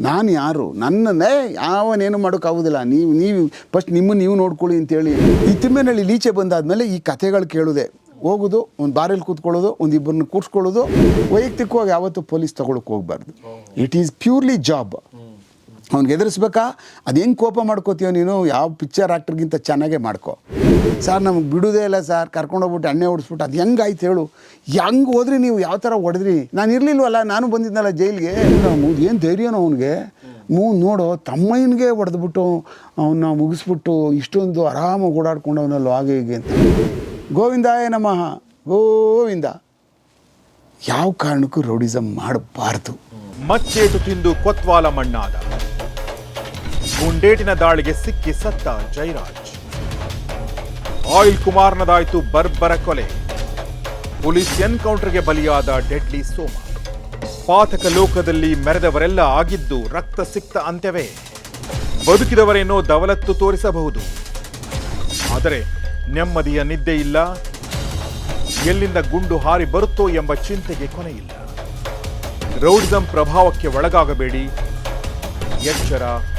ನಾನು ಯಾರು? ನನ್ನನ್ನೇ ಯಾವನೇನು ಮಾಡೋಕ್ಕಾಗೋದಿಲ್ಲ ನೀವು ನೀವು ಫಸ್ಟ್ ನಿಮ್ಮನ್ನು ನೀವು ನೋಡ್ಕೊಳ್ಳಿ ಅಂತೇಳಿ. ಈ ತಿಮ್ಮೆನಹಳ್ಳಿ ಲೀಚೆ ಬಂದಾದಮೇಲೆ ಈ ಕಥೆಗಳು ಕೇಳೋದೆ. ಹೋಗೋದು ಒಂದು ಬಾರಲ್ಲಿ ಕೂತ್ಕೊಳ್ಳೋದು ಒಂದು ಇಬ್ಬರನ್ನ ಕೂರಿಸ್ಕೊಳ್ಳೋದು. ವೈಯಕ್ತಿಕವಾಗಿ ಯಾವತ್ತೂ ಪೊಲೀಸ್ ತಗೊಳಕ್ಕೆ ಹೋಗ್ಬಾರ್ದು. ಇಟ್ ಈಸ್ ಪ್ಯೂರ್ಲಿ ಜಾಬ್ ಅವ್ನಿಗೆ ಎದುರಿಸ್ಬೇಕಾ? ಅದು ಹೆಂಗೆ ಕೋಪ ಮಾಡ್ಕೋತೀಯೋ ನೀನು? ಯಾವ ಪಿಕ್ಚರ್ ಆ್ಯಕ್ಟ್ರಿಗಿಂತ ಚೆನ್ನಾಗೇ ಮಾಡ್ಕೋ. ಸರ್, ನಮಗೆ ಬಿಡೋದೇ ಇಲ್ಲ ಸರ್. ಕರ್ಕೊಂಡೋಗ್ಬಿಟ್ಟು ಎಣ್ಣೆ ಹೊಡಿಸ್ಬಿಟ್ಟು ಅದು ಹೆಂಗಾಯ್ತು ಹೇಳು. ಹೆಂಗೆ ಹೋದ್ರಿ ನೀವು? ಯಾವ ಥರ ಹೊಡೆದ್ರಿ? ನಾನು ಇರಲಿಲ್ವಲ್ಲ, ನಾನು ಬಂದಿದ್ನಲ್ಲ ಜೈಲಿಗೆ. ಏನು ಧೈರ್ಯನೋ ಅವನಿಗೆ. ಮೂ, ನೋಡು, ತಮ್ಮಯ್ಯನಿಗೆ ಹೊಡೆದ್ಬಿಟ್ಟು ಅವನ್ನ ಮುಗಿಸ್ಬಿಟ್ಟು ಇಷ್ಟೊಂದು ಆರಾಮಾಗಿ ಓಡಾಡ್ಕೊಂಡು ಅವನಲ್ಲೋ ಹಾಗೆ ಹೀಗೆ ಅಂತ. ಗೋವಿಂದಾಯ ನಮಃ. ಗೋವಿಂದ. ಯಾವ ಕಾರಣಕ್ಕೂ ರೌಡಿಸಮ್ ಮಾಡಬಾರ್ದು. ಮಚ್ಚೇಟು ತಿಂದು ಕೊತ್ವಾಲ ಮಣ್ಣಾದ. ಗುಂಡೇಟಿನ ದಾಳಿಗೆ ಸಿಕ್ಕಿ ಸತ್ತ ಜೈರಾಜ್. ಆಯಿಲ್ ಕುಮಾರ್ನದಾಯಿತು ಬರ್ಬರ ಕೊಲೆ. ಪೊಲೀಸ್ ಎನ್ಕೌಂಟರ್ಗೆ ಬಲಿಯಾದ ಡೆಡ್ಲಿ ಸೋಮ. ಪಾತಕ ಲೋಕದಲ್ಲಿ ಮೆರೆದವರೆಲ್ಲ ಆಗಿದ್ದು ರಕ್ತ ಸಿಕ್ತ ಅಂತ್ಯವೇ. ಬದುಕಿದವರೇನೋ ದವಲತ್ತು ತೋರಿಸಬಹುದು. ಆದರೆ ನೆಮ್ಮದಿಯ ನಿದ್ದೆ ಇಲ್ಲ. ಎಲ್ಲಿಂದ ಗುಂಡು ಹಾರಿ ಬರುತ್ತೋ ಎಂಬ ಚಿಂತೆಗೆ ಕೊನೆಯಿಲ್ಲ. ರೌಡಿಸಂ ಪ್ರಭಾವಕ್ಕೆ ಒಳಗಾಗಬೇಡಿ. ಎಚ್ಚರ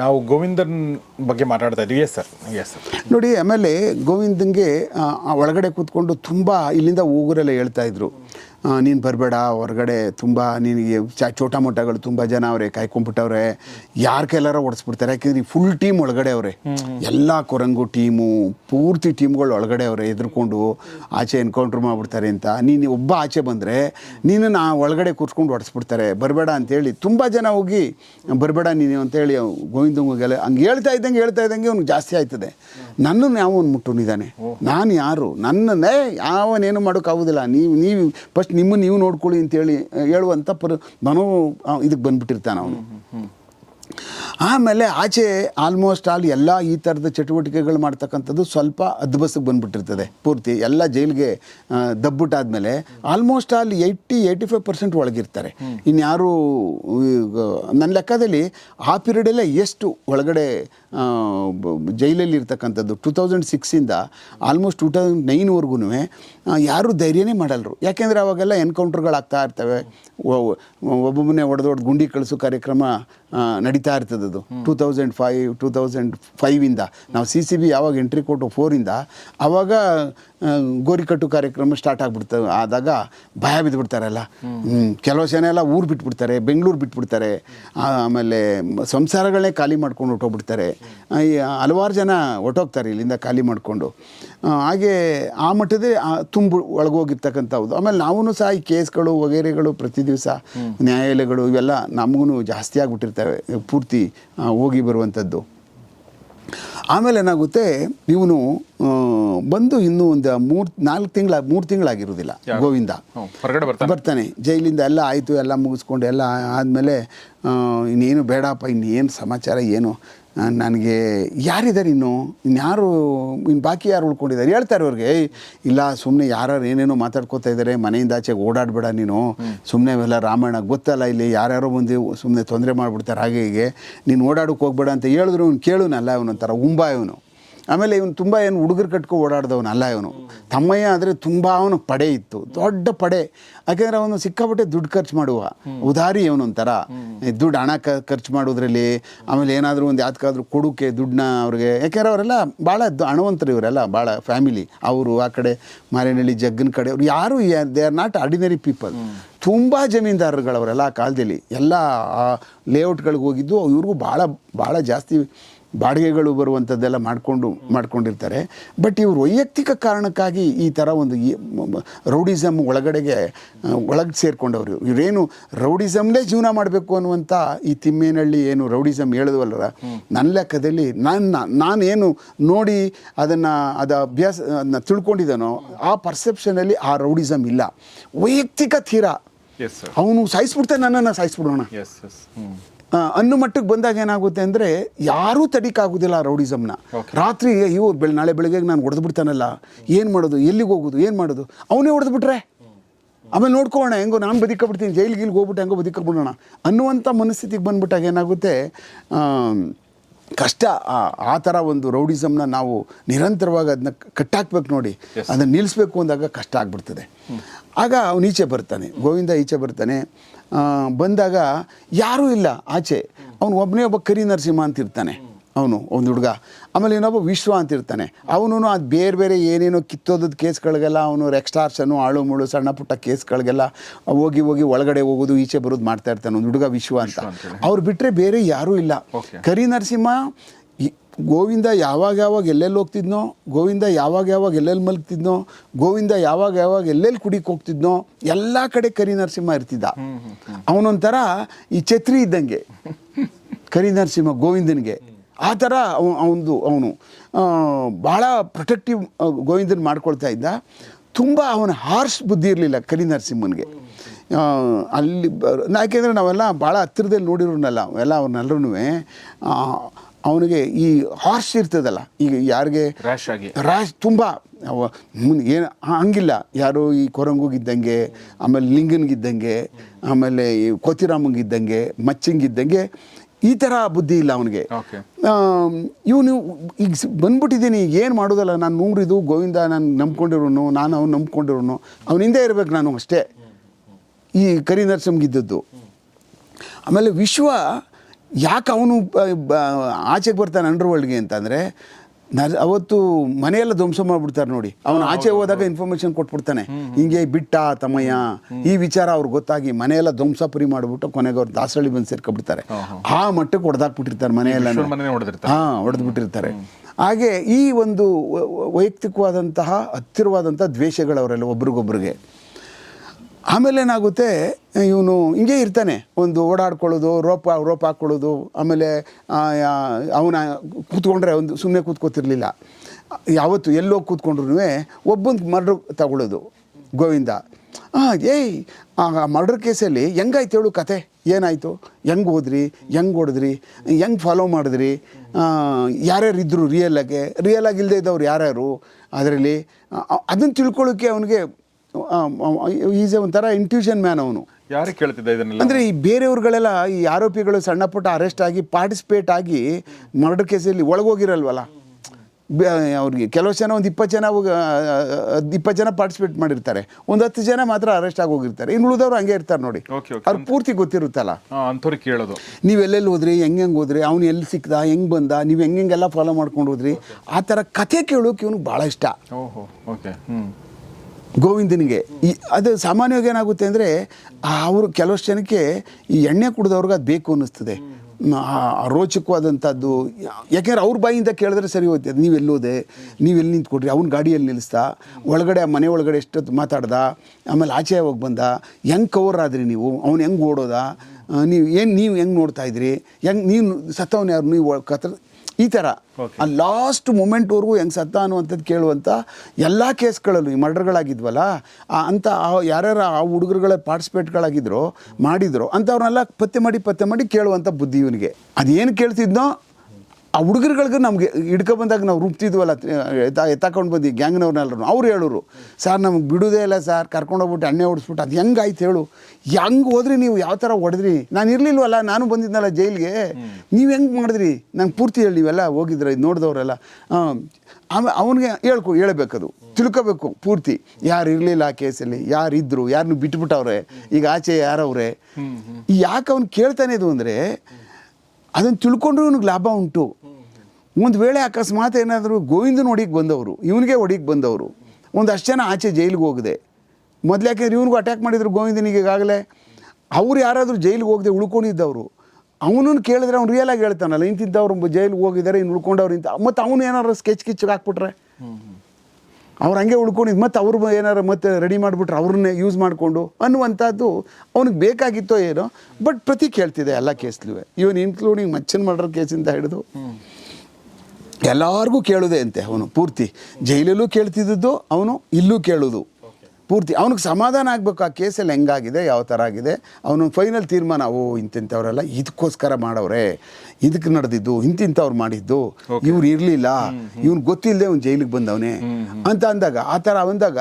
ನಾವು ಗೋವಿಂದನ್ ಬಗ್ಗೆ ಮಾತಾಡ್ತಾ ಇದ್ವಿ. ಎಸ್ ಸರ್ ಎಸ್ ಸರ್ ನೋಡಿ ಆಮೇಲೆ ಗೋವಿಂದನ್ಗೆ ಒಳಗಡೆ ಕೂತ್ಕೊಂಡು ತುಂಬ ಇಲ್ಲಿಂದ ಹೋಗೋರೆಲ್ಲ ಹೇಳ್ತಾ ಇದ್ರು. ನೀನು ಬರಬೇಡ ಹೊರಗಡೆ ತುಂಬ ನಿನಗೆ ಚ ಚೋಟ ಮೋಟಗಳು ತುಂಬ ಜನ ಅವರೇ ಕಾಯ್ಕೊಂಡ್ಬಿಟ್ಟವ್ರೆ. ಯಾರ ಕೈಲಾರ ಓಡಿಸ್ಬಿಡ್ತಾರೆ. ಯಾಕೆಂದ್ರೆ ಫುಲ್ ಟೀಮ್ ಒಳಗಡೆ ಅವರೇ. ಎಲ್ಲ ಕೊರಂಗು ಟೀಮು ಪೂರ್ತಿ ಟೀಮ್ಗಳು ಒಳಗಡೆ ಅವರೇ ಎದುರ್ಕೊಂಡು ಆಚೆ ಎನ್ಕೌಂಟ್ರ್ ಮಾಡಿಬಿಡ್ತಾರೆ ಅಂತ. ನೀನು ಒಬ್ಬ ಆಚೆ ಬಂದರೆ ನೀನು ನಾ ಒಳಗಡೆ ಕೂರ್ಸ್ಕೊಂಡು ಹೊಡೆಸ್ಬಿಡ್ತಾರೆ ಬರಬೇಡ ಅಂತೇಳಿ ತುಂಬ ಜನ ಹೋಗಿ ಬರಬೇಡ ನೀನು ಅಂತೇಳಿ ಗೋವಿಂದಂಗೆಲ್ಲ ಹಂಗೆ ಹೇಳ್ತಾ ಇದ್ದಂಗೆ ಹೇಳ್ತಾ ಇದ್ದಂಗೆ ಅವ್ನಿಗೆ ಜಾಸ್ತಿ ಆಯ್ತದೆ. ನನ್ನನ್ನು ಯಾವ ಮುಟ್ಟುನಿದ್ದಾನೆ ನಾನು ಯಾರು? ನನ್ನನ್ನೇ ಯಾವನೇನು ಮಾಡೋಕ್ಕಾಗೋದಿಲ್ಲ. ನೀವು ನೀವು ಫಸ್ಟ್ ನಿಮ್ಮನ್ನು ನೀವು ನೋಡ್ಕೊಳ್ಳಿ ಅಂತೇಳಿ ಹೇಳುವಂಥ ಪರ್ ನಾನು ಇದಕ್ಕೆ ಬಂದ್ಬಿಟ್ಟಿರ್ತಾನೆ ಅವನು. ಆಮೇಲೆ ಆಚೆ ಆಲ್ಮೋಸ್ಟ್ ಆಲ್ ಎಲ್ಲ ಈ ಥರದ ಚಟುವಟಿಕೆಗಳು ಮಾಡ್ತಕ್ಕಂಥದ್ದು ಸ್ವಲ್ಪ ಅದ್ಬಸ್ಗೆ ಬಂದ್ಬಿಟ್ಟಿರ್ತದೆ. ಪೂರ್ತಿ ಎಲ್ಲ ಜೈಲಿಗೆ ದಬ್ಬುಟ್ಟಾದಮೇಲೆ almost all eighty eighty five percent ಒಳಗಿರ್ತಾರೆ. ಇನ್ಯಾರು ನನ್ನ ಲೆಕ್ಕದಲ್ಲಿ ಆ ಪೀರಿಯಡಲ್ಲೇ ಎಷ್ಟು ಒಳಗಡೆ ಜೈಲಲ್ಲಿ ಇರ್ತಕ್ಕಂಥದ್ದು ಟೂ ತೌಸಂಡ್ ಸಿಕ್ಸಿಂದ ಆಲ್ಮೋಸ್ಟ್ ಟೂ ತೌಸಂಡ್ ನೈನ್ವರೆಗೂ ಯಾರೂ ಧೈರ್ಯನೇ ಮಾಡಲ್ರು. ಯಾಕೆಂದರೆ ಅವಾಗೆಲ್ಲ ಎನ್ಕೌಂಟ್ರ್ಗಳಾಗ್ತಾ ಇರ್ತವೆ. ಒಬ್ಬೊಬ್ಬನೇ ಹೊಡೆದೊಡ್ದು ಗುಂಡಿ ಕಳಿಸೋ ಕಾರ್ಯಕ್ರಮ ನಡೀತಾ ಇರ್ತದೆ ಅದು. Two thousand five two thousand ಫೈವಿಂದ ನಾವು ಸಿ ಸಿ ಬಿ ಯಾವಾಗ ಎಂಟ್ರಿ ಕೊಟ್ಟು ಫೋರಿಂದ ಆವಾಗ ಗೋರಿಕಟ್ಟು ಕಾರ್ಯಕ್ರಮ ಸ್ಟಾರ್ಟ್ ಆಗ್ಬಿಡ್ತವೆ ಆದಾಗ ಭಯ ಬಿದ್ದುಬಿಡ್ತಾರಲ್ಲ ಕೆಲವು ಜನ ಎಲ್ಲ ಊರು ಬಿಟ್ಬಿಡ್ತಾರೆ ಬೆಂಗಳೂರು ಬಿಟ್ಬಿಡ್ತಾರೆ. ಆಮೇಲೆ ಸಂಸಾರಗಳನ್ನೇ ಖಾಲಿ ಮಾಡ್ಕೊಂಡು ಹೊಟ್ಟೋಗ್ಬಿಡ್ತಾರೆ ಹಲವಾರು ಜನ ಹೊಟ್ಟೋಗ್ತಾರೆ ಇಲ್ಲಿಂದ ಖಾಲಿ ಮಾಡಿಕೊಂಡು. ಹಾಗೆ ಆ ಮಟ್ಟದೇ ತುಂಬ ತುಂಬು ಒಳಗೋಗಿರ್ತಕ್ಕಂಥದ್ದು ಆಮೇಲೆ ನಾವೂ ಸಹ ಈ ಕೇಸ್ಗಳು ವಗೇರೆಗಳು ಪ್ರತಿ ದಿವಸ ನ್ಯಾಯಾಲಯಗಳು ಇವೆಲ್ಲ ನಮಗೂ ಜಾಸ್ತಿ ಆಗಿಬಿಟ್ಟಿರ್ತವೆ ಪೂರ್ತಿ ಹೋಗಿ ಬರುವಂಥದ್ದು. ಆಮೇಲೆ ಏನಾಗುತ್ತೆ ಇವನು ಬಂದು ಇನ್ನೂ ಒಂದು ಮೂರು ನಾಲ್ಕು ತಿಂಗಳ ಮೂರು ತಿಂಗಳಾಗಿರೋದಿಲ್ಲ ಗೋವಿಂದ. ಬರ್ತಾನೆ. ಜೈಲಿಂದ ಎಲ್ಲ ಆಯಿತು ಎಲ್ಲ ಮುಗಿಸ್ಕೊಂಡು ಎಲ್ಲ ಆದಮೇಲೆ ಇನ್ನೇನು ಬೇಡಪ್ಪ ಇನ್ನೇನು ಸಮಾಚಾರ ಏನು? ನನಗೆ ಯಾರಿದ್ದಾರೆ ಇನ್ನು? ಇನ್ಯಾರು ಇನ್ನು ಬಾಕಿ ಯಾರು ಉಳ್ಕೊಂಡಿದ್ದಾರೆ? ಹೇಳ್ತಾರೆ ಅವ್ರಿಗೆ ಏಯ್ ಇಲ್ಲ ಸುಮ್ಮನೆ ಯಾರ್ಯಾರು ಏನೇನೋ ಮಾತಾಡ್ಕೋತಾ ಇದ್ದಾರೆ ಮನೆಯಿಂದ ಆಚೆಗೆ ಓಡಾಡಬೇಡ ನೀನು. ಸುಮ್ಮನೆ ಅವೆಲ್ಲ ರಾಮಾಯಣ ಗೊತ್ತಲ್ಲ ಇಲ್ಲಿ ಯಾರ್ಯಾರೋ ಬಂದು ಸುಮ್ಮನೆ ತೊಂದರೆ ಮಾಡಿಬಿಡ್ತಾರೆ ಹಾಗೆ ಹೀಗೆ. ನೀನು ಓಡಾಡೋಕೆ ಹೋಗ್ಬೇಡ ಅಂತ ಹೇಳಿದ್ರು ಅವ್ನು ಕೇಳುನಲ್ಲ ಇವನೊಂಥರ ಉಂಬ ಇವನು. ಆಮೇಲೆ ಇವನು ತುಂಬ ಏನು ಹುಡುಗರು ಕಟ್ಕೊ ಓಡಾಡ್ದವನಲ್ಲ ಇವನು. ತಮ್ಮಯ್ಯ ಆದರೆ ತುಂಬ ಅವನು ಪಡೆ ಇತ್ತು. ದೊಡ್ಡ ಪಡೆ. ಯಾಕೆಂದರೆ ಅವನು ಸಿಕ್ಕಾಪಟ್ಟೆ ದುಡ್ಡು ಖರ್ಚು ಮಾಡುವ. ಉದಾರಿ ಅವನೊಂಥರ ದುಡ್ಡು ಹಣ ಖರ್ಚು ಮಾಡೋದ್ರಲ್ಲಿ, ಆಮೇಲೆ ಏನಾದರೂ ಒಂದು ಯಾತಕ್ಕಾದ್ರೂ ಕೊಡೋಕೆ ದುಡ್ಡನ್ನ ಅವ್ರಿಗೆ. ಯಾಕೆಂದ್ರೆ ಅವರೆಲ್ಲ ಭಾಳ ಹಣವಂತರು ಇವರೆಲ್ಲ ಭಾಳ ಫ್ಯಾಮಿಲಿ ಅವರು ಆ ಕಡೆ ಮಾರೇನಹಳ್ಳಿ ಜಗ್ಗನ ಕಡೆ ಅವ್ರು ಯಾರು they are not ordinary people ತುಂಬ ಜಮೀನ್ದಾರರುಗಳವರೆಲ್ಲ ಆ ಕಾಲದಲ್ಲಿ. ಎಲ್ಲ ಲೇಔಟ್ಗಳಿಗೆ ಹೋಗಿದ್ದು ಇವ್ರಿಗೂ ಭಾಳ ಭಾಳ ಜಾಸ್ತಿ ಬಾಡಿಗೆಗಳು ಬರುವಂಥದ್ದೆಲ್ಲ ಮಾಡಿಕೊಂಡು ಮಾಡ್ಕೊಂಡಿರ್ತಾರೆ. ಬಟ್ ಇವರು ವೈಯಕ್ತಿಕ ಕಾರಣಕ್ಕಾಗಿ ಈ ಥರ ಒಂದು ರೌಡಿಸಮ್ ಒಳಗಡೆಗೆ ಒಳಗೆ ಸೇರಿಕೊಂಡವರು. ಇವರೇನು ರೌಡಿಸಮ್ನೇ ಜೀವನ ಮಾಡಬೇಕು ಅನ್ನುವಂಥ ಈ ತಿಮ್ಮೇನಹಳ್ಳಿ ಏನು ರೌಡಿಸಮ್ ಹೇಳಿದ್ವಲ್ಲ ನನ್ನ ಲೆಕ್ಕದಲ್ಲಿ ನನ್ನ ನಾನೇನು ನೋಡಿ ಅದನ್ನು ಅದು ಅಭ್ಯಾಸ ಅದನ್ನ ತಿಳ್ಕೊಂಡಿದ್ದಾನೋ ಆ ಪರ್ಸೆಪ್ಷನಲ್ಲಿ ಆ ರೌಡಿಸಮ್ ಇಲ್ಲ. ವೈಯಕ್ತಿಕ ತೀರ. ಅವನು ಸಾಯಿಸ್ಬಿಡ್ತಾನೆ ನನ್ನನ್ನು ಸಾಯಿಸ್ಬಿಡೋಣ. ಅನ್ನೋ ಮಟ್ಟಕ್ಕೆ ಬಂದಾಗ ಏನಾಗುತ್ತೆ ಅಂದರೆ ಯಾರೂ ತಡಿಕಾಗೋದಿಲ್ಲ ರೌಡಿಸಮ್ನ. ರಾತ್ರಿ ಅಯ್ಯೋ ಬೆಳೆ ನಾಳೆ ಬೆಳಗ್ಗೆ ನಾನು ಹೊಡೆದು ಬಿಡ್ತಾನಲ್ಲ ಏನು ಮಾಡೋದು ಎಲ್ಲಿಗೆ ಹೋಗೋದು ಏನು ಮಾಡೋದು? ಅವನೇ ಹೊಡೆದು ಬಿಟ್ರೆ ಆಮೇಲೆ ನೋಡ್ಕೋಣ ಹೆಂಗೋ ನಾನು ಬದುಕಬಿಡ್ತೀನಿ ಜೈಲಿಗೆ ಇಲ್ಲಿಗೆ ಹೋಗ್ಬಿಟ್ಟು ಹೆಂಗೋ ಬದುಕಬಿಡೋಣ. ಅನ್ನುವಂಥ ಮನಸ್ಥಿತಿಗೆ ಬಂದ್ಬಿಟ್ಟಾಗ ಏನಾಗುತ್ತೆ ಕಷ್ಟ ಆ- ಥರ ಒಂದು ರೌಡಿಸಮ್ನ ನಾವು ನಿರಂತರವಾಗಿ ಅದನ್ನ ಕಟ್ಟಾಕ್ಬೇಕು ನೋಡಿ. ಅದನ್ನು ನಿಲ್ಲಿಸ್ಬೇಕು ಅಂದಾಗ ಕಷ್ಟ ಆಗ್ಬಿಡ್ತದೆ. ಆಗ ಅವನು ಈಚೆ ಬರ್ತಾನೆ. ಗೋವಿಂದ ಈಚೆ ಬರ್ತಾನೆ. ಬಂದಾಗ ಯಾರೂ ಇಲ್ಲ ಆಚೆ. ಅವನು ಒಬ್ಬನೇ ಒಬ್ಬ ಕರಿ ನರಸಿಂಹ ಅಂತಿರ್ತಾನೆ ಅವನು ಒಂದು ಹುಡುಗ. ಆಮೇಲೆ ಇನ್ನೊಬ್ಬ ವಿಶ್ವ ಅಂತ ಇರ್ತಾನೆ. ಅವನು ಅದು ಬೇರೆ ಬೇರೆ ಏನೇನೋ ಕಿತ್ತೋದದ ಕೇಸ್ಗಳಿಗೆಲ್ಲ ಅವನು ರೆಕ್ಸ್ಟಾರ್ಸನ್ನು ಆಳು ಮುಳು ಸಣ್ಣ ಪುಟ್ಟ ಕೇಸ್ಗಳಿಗೆಲ್ಲ ಹೋಗಿ ಹೋಗಿ ಒಳಗಡೆ ಹೋಗೋದು ಈಚೆ ಬರೋದು ಮಾಡ್ತಾ ಇರ್ತಾನೆ ಒಂದು ಹುಡುಗ ವಿಶ್ವ ಅಂತ. ಅವ್ರು ಬಿಟ್ಟರೆ ಬೇರೆ ಯಾರೂ ಇಲ್ಲ. ಕರಿ ನರಸಿಂಹ ಗೋವಿಂದ ಯಾವಾಗ ಯಾವಾಗ ಎಲ್ಲೆಲ್ಲಿ ಹೋಗ್ತಿದ್ನೋ ಗೋವಿಂದ ಯಾವಾಗ ಯಾವಾಗ ಎಲ್ಲೆಲ್ಲಿ ಮಲಗ್ತಿದ್ನೋ ಗೋವಿಂದ ಯಾವಾಗ ಯಾವಾಗ ಎಲ್ಲೆಲ್ಲಿ ಕುಡಿಕ್ ಹೋಗ್ತಿದ್ನೋ ಎಲ್ಲ ಕಡೆ ಕರಿ ನರಸಿಂಹ ಇರ್ತಿದ್ದ. ಅವನೊಂಥರ ಈ ಛತ್ರಿ ಇದ್ದಂಗೆ. ಕರಿ ನರಸಿಂಹ ಗೋವಿಂದನಿಗೆ. ಆ ಥರ ಅವನು. ಅವನು ಭಾಳ ಪ್ರೊಟೆಕ್ಟಿವ್ ಗೋವಿಂದನ್ ಮಾಡ್ಕೊಳ್ತಾ ಇದ್ದ. ತುಂಬ ಅವನ ಹಾರ್ಸ್ ಬುದ್ಧಿ ಇರಲಿಲ್ಲ ಕರಿ ನರಸಿಂಹನಿಗೆ. ಅಲ್ಲಿ ಯಾಕೆಂದರೆ ನಾವೆಲ್ಲ ಭಾಳ ಹತ್ತಿರದಲ್ಲಿ ನೋಡಿರೋನಲ್ಲ ಎಲ್ಲ ಅವ್ರನ್ನೆಲ್ಲರೂ ಅವನಿಗೆ ಈ ಹಾರ್ಶ್ ಇರ್ತದಲ್ಲ ಈಗ ಯಾರಿಗೆ ರ್ಯಾಶ್ ಆಗಿ. ರ್ಯಾಶ್ ತುಂಬ ಮುಂದೆ ಏನು ಹಂಗಿಲ್ಲ ಯಾರು ಈ ಕೊರಂಗುಗಿದ್ದಂಗೆ ಆಮೇಲೆ ಲಿಂಗನ್ಗಿದ್ದಂಗೆ ಆಮೇಲೆ ಈ ಕೋತಿರಾಮಂಗಿದ್ದಂಗೆ ಮಚ್ಚಂಗಿದ್ದಂಗೆ ಈ ಥರ ಬುದ್ಧಿ ಇಲ್ಲ ಅವನಿಗೆ. ಇವನು ಈಗ ಬಂದ್ಬಿಟ್ಟಿದ್ದೀನಿ ಏನು ಮಾಡೋದಲ್ಲ ನಾನು ನೂರಿದು ಗೋವಿಂದ ನಾನು ನಂಬ್ಕೊಂಡಿರೋನು ನಾನು ಅವ್ನು ನಂಬ್ಕೊಂಡಿರೋನು ಅವನ ಹಿಂದೆ ಇರಬೇಕು ನಾನು ಅಷ್ಟೇ. ಈ ಕರಿ ಇದ್ದದ್ದು ಆಮೇಲೆ ವಿಶ್ವ ಯಾಕೆ ಅವನು ಆಚೆಗೆ ಬರ್ತಾನೆ ಅಂಡರ್ ವರ್ಲ್ಡ್ಗೆ ಅಂತಂದರೆ ನರ್ ಅವತ್ತು ಮನೆಯೆಲ್ಲ ಧ್ವಂಸ ಮಾಡಿಬಿಡ್ತಾರೆ ನೋಡಿ. ಅವನು ಆಚೆ ಹೋದಾಗ ಇನ್ಫಾರ್ಮೇಶನ್ ಕೊಟ್ಬಿಡ್ತಾನೆ. ಹಿಂಗೆ ಬಿಟ್ಟ ತಮಯ್ಯ ಈ ವಿಚಾರ ಅವ್ರಿಗೆ ಗೊತ್ತಾಗಿ ಮನೆಯೆಲ್ಲ ಧ್ವಂಸಪುರಿ ಮಾಡಿಬಿಟ್ಟು ಕೊನೆಗೆ ಅವ್ರು ದಾಸರಳ್ಳಿ ಬಂದು ಸೇರ್ಕೊಬಿಡ್ತಾರೆ. ಆ ಮಟ್ಟಕ್ಕೆ ಹೊಡೆದಾಕ್ಬಿಟ್ಟಿರ್ತಾರೆ ಮನೆಯೆಲ್ಲ. ಹಾಂ ಹೊಡೆದ್ಬಿಟ್ಟಿರ್ತಾರೆ. ಹಾಗೆ ಈ ಒಂದು ವೈಯಕ್ತಿಕವಾದಂತಹ ಹತ್ತಿರವಾದಂಥ ದ್ವೇಷಗಳವರೆಲ್ಲ ಒಬ್ರಿಗೊಬ್ರಿಗೆ. ಆಮೇಲೆ ಏನಾಗುತ್ತೆ, ಇವನು ಹಿಂಗೆ ಇರ್ತಾನೆ. ಒಂದು ಓಡಾಡ್ಕೊಳ್ಳೋದು, ರೋಪ, ರೋಪ್ ಹಾಕ್ಕೊಳ್ಳೋದು ಆಮೇಲೆ ಅವನ ಕೂತ್ಕೊಂಡ್ರೆ ಒಂದು ಸುಮ್ಮನೆ ಕೂತ್ಕೋತಿರ್ಲಿಲ್ಲ. ಯಾವತ್ತು ಎಲ್ಲೋ ಕೂತ್ಕೊಂಡ್ರು ಒಬ್ಬಂದು ಮರ್ಡ್ರ್ ತಗೊಳ್ಳೋದು, ಗೋವಿಂದ. ಹಾಂ ಏಯ್, ಆ ಮರ್ಡರ್ ಕೇಸಲ್ಲಿ ಹೆಂಗಾಯ್ತು ಹೇಳು ಕತೆ? ಏನಾಯಿತು? ಹೆಂಗೆ ಹೋದ್ರಿ? ಹೆಂಗೆ ಹೊಡೆದ್ರಿ? ಹೆಂಗೆ ಫಾಲೋ ಮಾಡಿದ್ರಿ? ಯಾರ್ಯಾರು ಇದ್ದರು ರಿಯಲಾಗೆ ರಿಯಲ್ ಆಗಿ ಇಲ್ಲದೆ ಇದ್ದವ್ರು ಯಾರ್ಯಾರು? ಅದರಲ್ಲಿ ಅದನ್ನು ತಿಳ್ಕೊಳ್ಳೋಕ್ಕೆ ಅವನಿಗೆ ಈಸ್ ಒಂಥರ ಇಂಟ್ಯೂಷನ್ ಮ್ಯಾನ್ ಅವನು. ಯಾರು ಕೇಳ್ತಿದ್ದ ಇದನ್ನೆಲ್ಲ? ಅಂದರೆ ಈ ಬೇರೆಯವ್ರುಗಳೆಲ್ಲ ಈ ಆರೋಪಿಗಳು ಸಣ್ಣ ಪುಟ್ಟ ಅರೆಸ್ಟ್ ಆಗಿ ಪಾರ್ಟಿಸಿಪೇಟ್ ಆಗಿ ಮರ್ಡರ್ ಕೇಸಲ್ಲಿ ಒಳಗೋಗಿರಲ್ವಲ್ಲ? ಅವ್ರಿಗೆ ಕೆಲವು ಜನ ಒಂದು ಇಪ್ಪತ್ತು ಜನ ಇಪ್ಪತ್ತು ಜನ ಪಾರ್ಟಿಸಿಪೇಟ್ ಮಾಡಿರ್ತಾರೆ. ಒಂದು ಹತ್ತು ಜನ ಮಾತ್ರ ಅರೆಸ್ಟ್ ಆಗಿ ಹೋಗಿರ್ತಾರೆ. ಇನ್ನು ಉಳಿದವರು ಹಂಗೆ ಇರ್ತಾರೆ ನೋಡಿ. ಅವ್ರು ಪೂರ್ತಿ ಗೊತ್ತಿರುತ್ತಲ್ಲ? ಅಂಥವ್ರಿಗೆ ಕೇಳೋದು. ನೀವು ಎಲ್ಲೆಲ್ಲಿ ಹೋದ್ರಿ? ಹೆಂಗೆ ಹೆಂಗೆ ಹೋದ್ರಿ? ಅವ್ನು ಎಲ್ಲಿ ಸಿಕ್ದ? ಹೆಂಗೆ ಬಂದ? ನೀವು ಹೆಂಗೆ ಹೆಂಗೆಲ್ಲ ಫಾಲೋ ಮಾಡ್ಕೊಂಡು ಹೋದ್ರಿ? ಆ ಥರ ಕಥೆ ಕೇಳೋಕೆ ಇವನು ಭಾಳ ಇಷ್ಟ. ಓಹೋ ಓಕೆ ಹ್ಮ್. ಗೋವಿಂದನಿಗೆ. ಈ ಅದು ಸಾಮಾನ್ಯವಾಗಿ ಏನಾಗುತ್ತೆ ಅಂದರೆ ಅವರು ಕೆಲವಷ್ಟು ಜನಕ್ಕೆ ಈ ಎಣ್ಣೆ ಕುಡಿದವ್ರಿಗೆ ಅದು ಬೇಕು ಅನ್ನಿಸ್ತದೆ. ರೋಚಕವಾದಂಥದ್ದು ಯಾಕೆಂದ್ರೆ ಅವ್ರ ಬಾಯಿಂದ ಕೇಳಿದ್ರೆ ಸರಿ ಹೋಗ್ತದೆ ನೀವು ಎಲ್ಲೋದೆ, ನೀವು ಎಲ್ಲಿ ನಿಂತ್ಕೊಡ್ರಿ, ಅವ್ನ ಗಾಡಿಯಲ್ಲಿ ನಿಲ್ಲಿಸ್ತಾ ಒಳಗಡೆ, ಆ ಮನೆ ಒಳಗಡೆ ಎಷ್ಟೊತ್ತು ಮಾತಾಡ್ದ, ಆಮೇಲೆ ಆಚೆ ಹೋಗಿ ಬಂದ, ಹೆಂಗೆ ಕವರ್ ಆದ್ರಿ ನೀವು, ಅವ್ನು ಹೆಂಗೆ ಓಡೋದ ನೀವು ಏನು, ನೀವು ಹೆಂಗೆ ನೋಡ್ತಾ ಇದ್ರಿ, ಹೆಂಗೆ, ನೀವು ಸತ್ತವನು ಯಾರು, ನೀವು ಕತ್ರ ಈ ಥರ ಆ ಲಾಸ್ಟ್ ಮೂಮೆಂಟ್ವರೆಗೂ ಹೆಂಗೆ ಸತ್ತ ಅನ್ನುವಂಥದ್ದು ಕೇಳುವಂಥ ಎಲ್ಲ ಕೇಸ್ಗಳಲ್ಲೂ ಈ ಮರ್ಡರ್ಗಳಾಗಿದ್ವಲ್ಲ ಆ ಅಂಥ ಆ- ಯಾರ್ಯಾರು ಆ ಹುಡುಗರುಗಳ ಪಾರ್ಟಿಸಿಪೇಟ್ಗಳಾಗಿದ್ರು ಮಾಡಿದ್ರು ಅಂಥವ್ರನ್ನೆಲ್ಲ ಪತ್ತೆ ಮಾಡಿ ಪತ್ತೆ ಮಾಡಿ ಕೇಳುವಂಥ ಬುದ್ಧಿ ಇವನಿಗೆ. ಅದೇನು ಕೇಳ್ತಿದ್ನೋ ಆ ಹುಡುಗರುಗಳಿಗೆ ನಮಗೆ ಹಿಡ್ಕೊ ಬಂದಾಗ ನಾವು ರೂಪ್ತಿದ್ವಲ್ಲ ಎತ್ತ ಎತ್ತಾಕೊಂಡು ಬಂದು ಗ್ಯಾಂಗ್ನವ್ರನ್ನೆಲ್ಲರೂ ಅವ್ರು ಹೇಳೋರು ಸರ್ ನಮ್ಗೆ ಬಿಡೋದೇ ಇಲ್ಲ ಸರ್ ಕರ್ಕೊಂಡೋಗ್ಬಿಟ್ಟು ಎಣ್ಣೆ ಹೊಡಿಸ್ಬಿಟ್ಟು ಅದು ಹೆಂಗಾಯ್ತು ಹೇಳು. ಹೆಂಗೆ ಹೋದ್ರಿ ನೀವು ಯಾವ ಥರ ಹೊಡೆದ್ರಿ? ನಾನು ಇರಲಿಲ್ವಲ್ಲ ನಾನು ಬಂದಿದ್ನಲ್ಲ ಜೈಲಿಗೆ. ನೀವು ಹೆಂಗೆ ಮಾಡಿದ್ರಿ? ನಂಗೆ ಪೂರ್ತಿ ಹೇಳಿ ನೀವೆಲ್ಲ ಹೋಗಿದ್ರೆ ಇದು ನೋಡಿದವರೆಲ್ಲ. ಆಮೇಲೆ ಅವನಿಗೆ ಹೇಳ್ಕೊ ಹೇಳಬೇಕದು. ತಿಳ್ಕೊಬೇಕು ಪೂರ್ತಿ. ಯಾರು ಇರಲಿಲ್ಲ ಆ ಕೇಸಲ್ಲಿ ಯಾರು ಇದ್ರು ಯಾರನ್ನು ಬಿಟ್ಬಿಟ್ಟವ್ರೆ ಈಗ ಆಚೆ ಯಾರವ್ರೆ. ಯಾಕೆ ಅವ್ನು ಕೇಳ್ತಾನೆ ಇದು ಅಂದರೆ ಅದನ್ನು ತಿಳ್ಕೊಂಡ್ರು ಇವನಿಗೆ ಲಾಭ ಉಂಟು. ಒಂದು ವೇಳೆ ಅಕಸ್ಮಾತ್ ಏನಾದರೂ ಗೋವಿಂದನ ಹೊಡಿಗೆ ಬಂದವರು, ಇವನಿಗೆ ಹೊಡಿಗೆ ಬಂದವರು ಒಂದಷ್ಟು ಜನ ಆಚೆ ಜೈಲಿಗೆ ಹೋಗಿದೆ. ಮೊದಲು ಯಾಕೆಂದ್ರೆ ಇವನಿಗೂ ಅಟ್ಯಾಕ್ ಮಾಡಿದ್ರು ಗೋವಿಂದನಿಗೆ ಈಗಾಗಲೇ. ಅವ್ರು ಯಾರಾದರೂ ಜೈಲಿಗೆ ಹೋಗದೆ ಉಳ್ಕೊಂಡಿದ್ದವರು. ಅವನನ್ನು ಕೇಳಿದ್ರೆ ಅವ್ನು ರಿಯಲಾಗಿ ಹೇಳ್ತಾನಲ್ಲ, ಇಂತಿದ್ದವ್ರು ಜೈಲಿಗೆ ಹೋಗಿದ್ದಾರೆ ಇನ್ನು ಉಳ್ಕೊಂಡವ್ರು ಇಂತ. ಮತ್ತು ಅವನು ಏನಾರು ಸ್ಕೆಚ್ ಕಿಚ್ಚಿಗೆ ಹಾಕ್ಬಿಟ್ರೆ? ಅವ್ರು ಹಂಗೆ ಉಳ್ಕೊಂಡಿದ್ದು ಮತ್ತು ಅವ್ರು ಏನಾರು ಮತ್ತೆ ರೆಡಿ ಮಾಡಿಬಿಟ್ರೆ ಅವ್ರನ್ನೇ ಯೂಸ್ ಮಾಡಿಕೊಂಡು ಅನ್ನುವಂಥದ್ದು ಅವ್ನಿಗೆ ಬೇಕಾಗಿತ್ತೋ ಏನೋ, ಬಟ್ ಪ್ರತಿ ಕೇಳ್ತಿದೆ ಎಲ್ಲ ಕೇಸ್ಲೂ ಇವನ್ ಇನ್ಕ್ಲೂಡಿಂಗ್ ಮಚ್ಚನ್ ಮರ್ಡರ್ ಕೇಸಿಂದ ಹಿಡಿದು. ಎಲ್ಲರಿಗೂ ಕೇಳುದೆ ಅಂತೆ ಅವನು ಪೂರ್ತಿ. ಜೈಲಲ್ಲೂ ಕೇಳ್ತಿದ್ದದ್ದು ಅವನು ಇಲ್ಲೂ ಕೇಳೋದು. ಪೂರ್ತಿ. ಅವನಿಗೆ ಸಮಾಧಾನ ಆಗಬೇಕು ಆ ಕೇಸಲ್ಲಿ ಹೆಂಗಾಗಿದೆ ಯಾವ ಥರ ಆಗಿದೆ ಅವನು ಫೈನಲ್ ತೀರ್ಮಾನ ಓ ಇಂತಿಂಥವ್ರೆಲ್ಲ ಇದಕ್ಕೋಸ್ಕರ ಮಾಡವ್ರೆ. ಇದಕ್ಕೆ ನಡೆದಿದ್ದು ಇಂತಿಂಥವ್ರು ಮಾಡಿದ್ದು ಇವ್ರು ಇರಲಿಲ್ಲ. ಇವ್ನು ಗೊತ್ತಿಲ್ಲದೆ ಅವ್ನು ಜೈಲಿಗೆ ಬಂದವನೇ. ಅಂತ ಅಂದಾಗ ಆ ಥರ ಅಂದಾಗ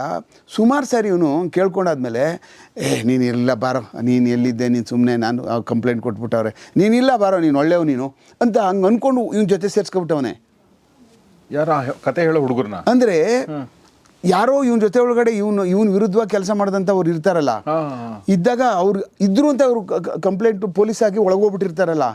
ಸುಮಾರು ಸಾರಿ ಇವನು ಕೇಳ್ಕೊಂಡಾದ್ಮೇಲೆ ಏ ನೀನು ಇರಲಿಲ್ಲ ಬಾರೋ ನೀನು ಎಲ್ಲಿದ್ದೆ ನೀನು ಸುಮ್ಮನೆ ನಾನು ಕಂಪ್ಲೇಂಟ್ ಕೊಟ್ಬಿಟ್ಟವ್ರೆ. ನೀನಿಲ್ಲ ಬಾರೋ ನೀನು ಒಳ್ಳೆಯವ್ ನೀನು. ಅಂತ ಹಂಗೆ ಅಂದ್ಕೊಂಡು ಇವ್ನ ಜೊತೆ ಸೇರ್ಸ್ಕೊಬಿಟ್ಟವನೆ. ಯಾರ ಕತೆ ಹೇಳೋ ಹುಡುಗರನ್ನ ಅಂದ್ರೆ ಯಾರೋ ಇವನ್ ಜೊತೆ ಒಳಗಡೆ ಇವನು ಇವನ್ ವಿರುದ್ಧವಾಗಿ ಕೆಲಸ ಅವ್ರು ಇರ್ತಾರಲ್ಲ. ಇದ್ದಾಗ ಅವ್ರು ಇದ್ರು ಅಂತ ಅವ್ರು ಕಂಪ್ಲೇಂಟ್ ಪೊಲೀಸ್ ಆಗಿ ಒಳಗೋಗ್ಬಿಟ್ಟಿರ್ತಾರಲ್ಲ.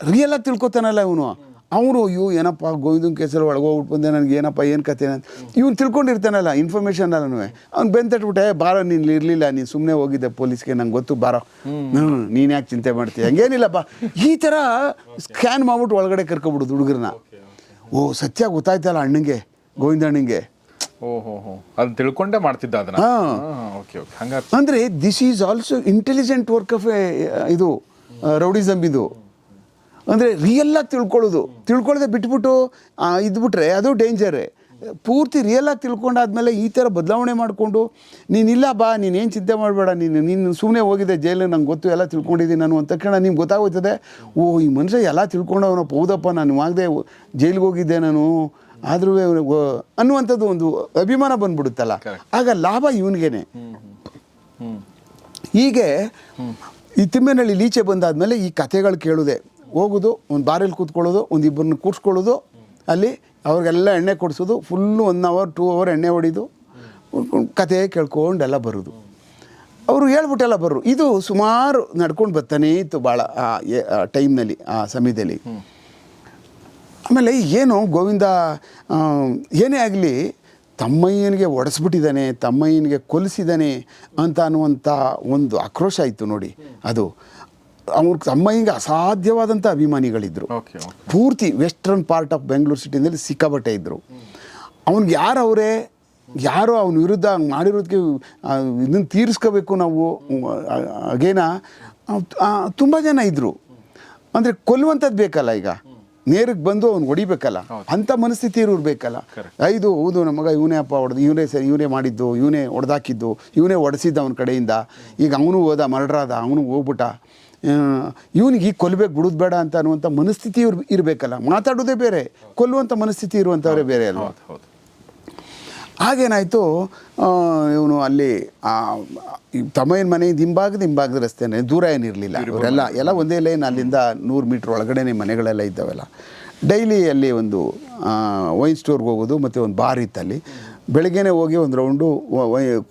ರಿಯಲ್ ಆಗಿ ತಿಳ್ಕೊತಾನಲ್ಲ ಇವನು. ಅವನು ಇವು ಏನಪ್ಪ ಗೋವಿಂದನ್ ಕೇಸಲ್ಲಿ ಒಳಗೋಗ್ಬಿಟ್ಟು ಬಂದೆ ನನಗೆ ಏನಪ್ಪ ಏನು ಕತೆ? ಅಂತ. ಇವ್ನು ತಿಳ್ಕೊಂಡಿರ್ತಾನಲ್ಲ ಇನ್ಫಾರ್ಮೇಷನ್ ಅಲ್ಲೂ ಅವ್ನು ಬೆನ್ ತಟ್ಬಿಟ್ಟೆ ಬಾರೋ ನೀನು ಇರ್ಲಿಲ್ಲ ನೀನು ಸುಮ್ಮನೆ ಹೋಗಿದ್ದೆ ಪೊಲೀಸ್ಗೆ ನಂಗೆ ಗೊತ್ತು ಬಾರೋ. ಹ್ಞೂ ನೀನು ಯಾಕೆ ಚಿಂತೆ ಮಾಡ್ತೀಯ? ಹಂಗೇನಿಲ್ಲಪ್ಪ. ಈ ಥರ ಸ್ಕ್ಯಾನ್ ಮಾಡ್ಬಿಟ್ಟು ಒಳಗಡೆ ಕರ್ಕೊಬಿಡುದು ಹುಡುಗರನ್ನ ಓ ಸತ್ಯ ಗೊತ್ತಾಯ್ತಲ್ಲ ಅಣ್ಣಂಗೆ ಗೋವಿಂದ ಅಣ್ಣಂಗೆ ಅದನ್ನ ತಿಳ್ಕೊಂಡೇ ಮಾಡ್ತಿದ್ದ ಅದನ್ನ. Okay okay. ಹಂಗಾರೆ ಅಂದರೆ this is also intelligent work of ಇದು ರೌಡಿಸಮ್ ಇದು. ಅಂದರೆ ರಿಯಲ್ಲಾಗಿ ತಿಳ್ಕೊಳ್ಳೋದು. ತಿಳ್ಕೊಳ್ಳದೆ ಬಿಟ್ಬಿಟ್ಟು ಇದ್ಬಿಟ್ರೆ ಅದು ಡೇಂಜರೇ ಪೂರ್ತಿ ರಿಯಲಾಗಿ ತಿಳ್ಕೊಂಡಾದ್ಮೇಲೆ ಈ ಥರ ಬದಲಾವಣೆ ಮಾಡಿಕೊಂಡು ನೀನಿಲ್ಲ ಬಾ ನೀನೇನು ಚಿಂತೆ ಮಾಡಬೇಡ ನೀನು ನೀನು ಸುಮ್ಮನೆ ಹೋಗಿದೆ ಜೈಲು ನಂಗೆ ಗೊತ್ತು ಎಲ್ಲ ತಿಳ್ಕೊಂಡಿದ್ದೀನಿ ನಾನು ಅಂತ ತಕ್ಷಣ ನಿಮ್ಗೆ ಗೊತ್ತಾಗೋಯ್ತದೆ. ಓ ಈ ಮನುಷ್ಯ ಎಲ್ಲ ತಿಳ್ಕೊಂಡವನಪ್ಪ ಹೌದಪ್ಪ ನಾನು ಆಗದೆ ಜೈಲಿಗೆ ಹೋಗಿದ್ದೆ ನಾನು. ಆದರೂ ಅನ್ನುವಂಥದ್ದು ಒಂದು ಅಭಿಮಾನ ಬಂದ್ಬಿಡುತ್ತಲ್ಲ. ಆಗ ಲಾಭ ಇವನಿಗೇನೆ. ಹೀಗೆ ಈ ತಿಮ್ಮೆನಳ್ಳಿ ಲೀಚೆ ಬಂದಾದಮೇಲೆ ಈ ಕಥೆಗಳು ಕೇಳೋದೆ. ಹೋಗೋದು ಒಂದು ಬಾರಲ್ಲಿ ಕೂತ್ಕೊಳ್ಳೋದು ಒಂದು ಇಬ್ಬರನ್ನ ಕೂರ್ಸ್ಕೊಳ್ಳೋದು ಅಲ್ಲಿ ಅವ್ರಿಗೆಲ್ಲ ಎಣ್ಣೆ ಕೊಡಿಸೋದು full one hour two hour ಎಣ್ಣೆ ಹೊಡಿದು ಕತೆ ಕೇಳ್ಕೊಂಡೆಲ್ಲ ಬರೋದು. ಅವರು ಹೇಳ್ಬಿಟ್ಟೆಲ್ಲ ಬರೋರು. ಇದು ಸುಮಾರು ನಡ್ಕೊಂಡು ಬರ್ತಾನೆ ಇತ್ತು ಭಾಳ ಆ ಟೈಮ್ನಲ್ಲಿ, ಆ, ಸಮಯದಲ್ಲಿ. ಆಮೇಲೆ ಏನು ಗೋವಿಂದ ಏನೇ ಆಗಲಿ ತಮ್ಮಯ್ಯನಿಗೆ ಒಡೆಸ್ಬಿಟ್ಟಿದ್ದಾನೆ, ತಮ್ಮಯ್ಯನಿಗೆ ಕೊಲಿಸಿದ್ದಾನೆ ಅಂತ ಅನ್ನುವಂಥ ಒಂದು ಆಕ್ರೋಶ ಇತ್ತು ನೋಡಿ ಅದು. ಅವ್ರ ಹಿಂಗೆ ಅಸಾಧ್ಯವಾದಂಥ ಅಭಿಮಾನಿಗಳಿದ್ದರು ಪೂರ್ತಿ ವೆಸ್ಟರ್ನ್ ಪಾರ್ಟ್ ಆಫ್ ಬೆಂಗಳೂರು ಸಿಟಿನಲ್ಲಿ ಸಿಕ್ಕಾಬಟ್ಟೆ ಇದ್ದರು ಅವ್ನಿಗೆ ಯಾರು ಅವರೇ ಯಾರೋ ಅವನ ವಿರುದ್ಧ ಹಂಗೆ ಮಾಡಿರೋದಕ್ಕೆ ಇದನ್ನು ತೀರಿಸ್ಕೋಬೇಕು ನಾವು ಅಗೇನ ತುಂಬ ಜನ ಇದ್ದರು ಅಂದರೆ ಕೊಲ್ಲುವಂಥದ್ದು ಬೇಕಲ್ಲ ಈಗ. ನೇರಕ್ಕೆ ಬಂದು ಅವ್ನು ಹೊಡಿಬೇಕಲ್ಲ. ಅಂಥ ಮನಸ್ಥಿತಿ ಇರೋರು ಬೇಕಲ್ಲ ಐದು ಹೌದು ನಮ್ಮ ಮಗ ಇವನೇ ಅಪ್ಪ ಹೊಡೆದು ಇವನೇ ಸರಿ ಇವನೇ ಮಾಡಿದ್ದು ಇವನೇ ಹೊಡೆದಾಕಿದ್ದು ಇವನೇ ಹೊಡೆಸಿದ್ದ ಅವನ ಕಡೆಯಿಂದ. ಈಗ ಅವನು ಹೋದ ಮರ್ಡ್ರಾದ ಅವನು ಹೋಗ್ಬಿಟ್ಟ. ಇವನಿಗೆ ಈಗ ಕೊಲ್ಲಬೇಕು ಬಿಡೋದು ಬೇಡ ಅಂತ ಅನ್ನುವಂಥ ಮನಸ್ಥಿತಿ ಇರ್ ಇರಬೇಕಲ್ಲ. ಮಾತಾಡೋದೇ ಬೇರೆ. ಕೊಲ್ಲುವಂಥ ಮನಸ್ಥಿತಿ ಇರುವಂಥವರೇ ಬೇರೆ ಅಲ್ವಾ? ಆಗೇನಾಯಿತು ಇವನು ಅಲ್ಲಿ ತಮ್ಮಯ್ಯನ ಮನೆ ಹಿಂಭಾಗದ ಹಿಂಭಾಗದ ರಸ್ತೆನೇ ದೂರ ಏನಿರಲಿಲ್ಲ ಇವರೆಲ್ಲ ಎಲ್ಲ ಒಂದೇ ಲೈನ್ ಅಲ್ಲಿಂದ ನೂರು ಮೀಟ್ರ್ ಒಳಗಡೆನೆ ಮನೆಗಳೆಲ್ಲ ಇದ್ದಾವೆಲ್ಲ. ಡೈಲಿ ಅಲ್ಲಿ ಒಂದು ವೈನ್ ಸ್ಟೋರ್ಗೆ ಹೋಗೋದು ಮತ್ತು ಒಂದು ಬಾರ್ ಇತ್ತಲ್ಲಿ. ಬೆಳಗ್ಗೆನೇ ಹೋಗಿ ಒಂದು ರೌಂಡು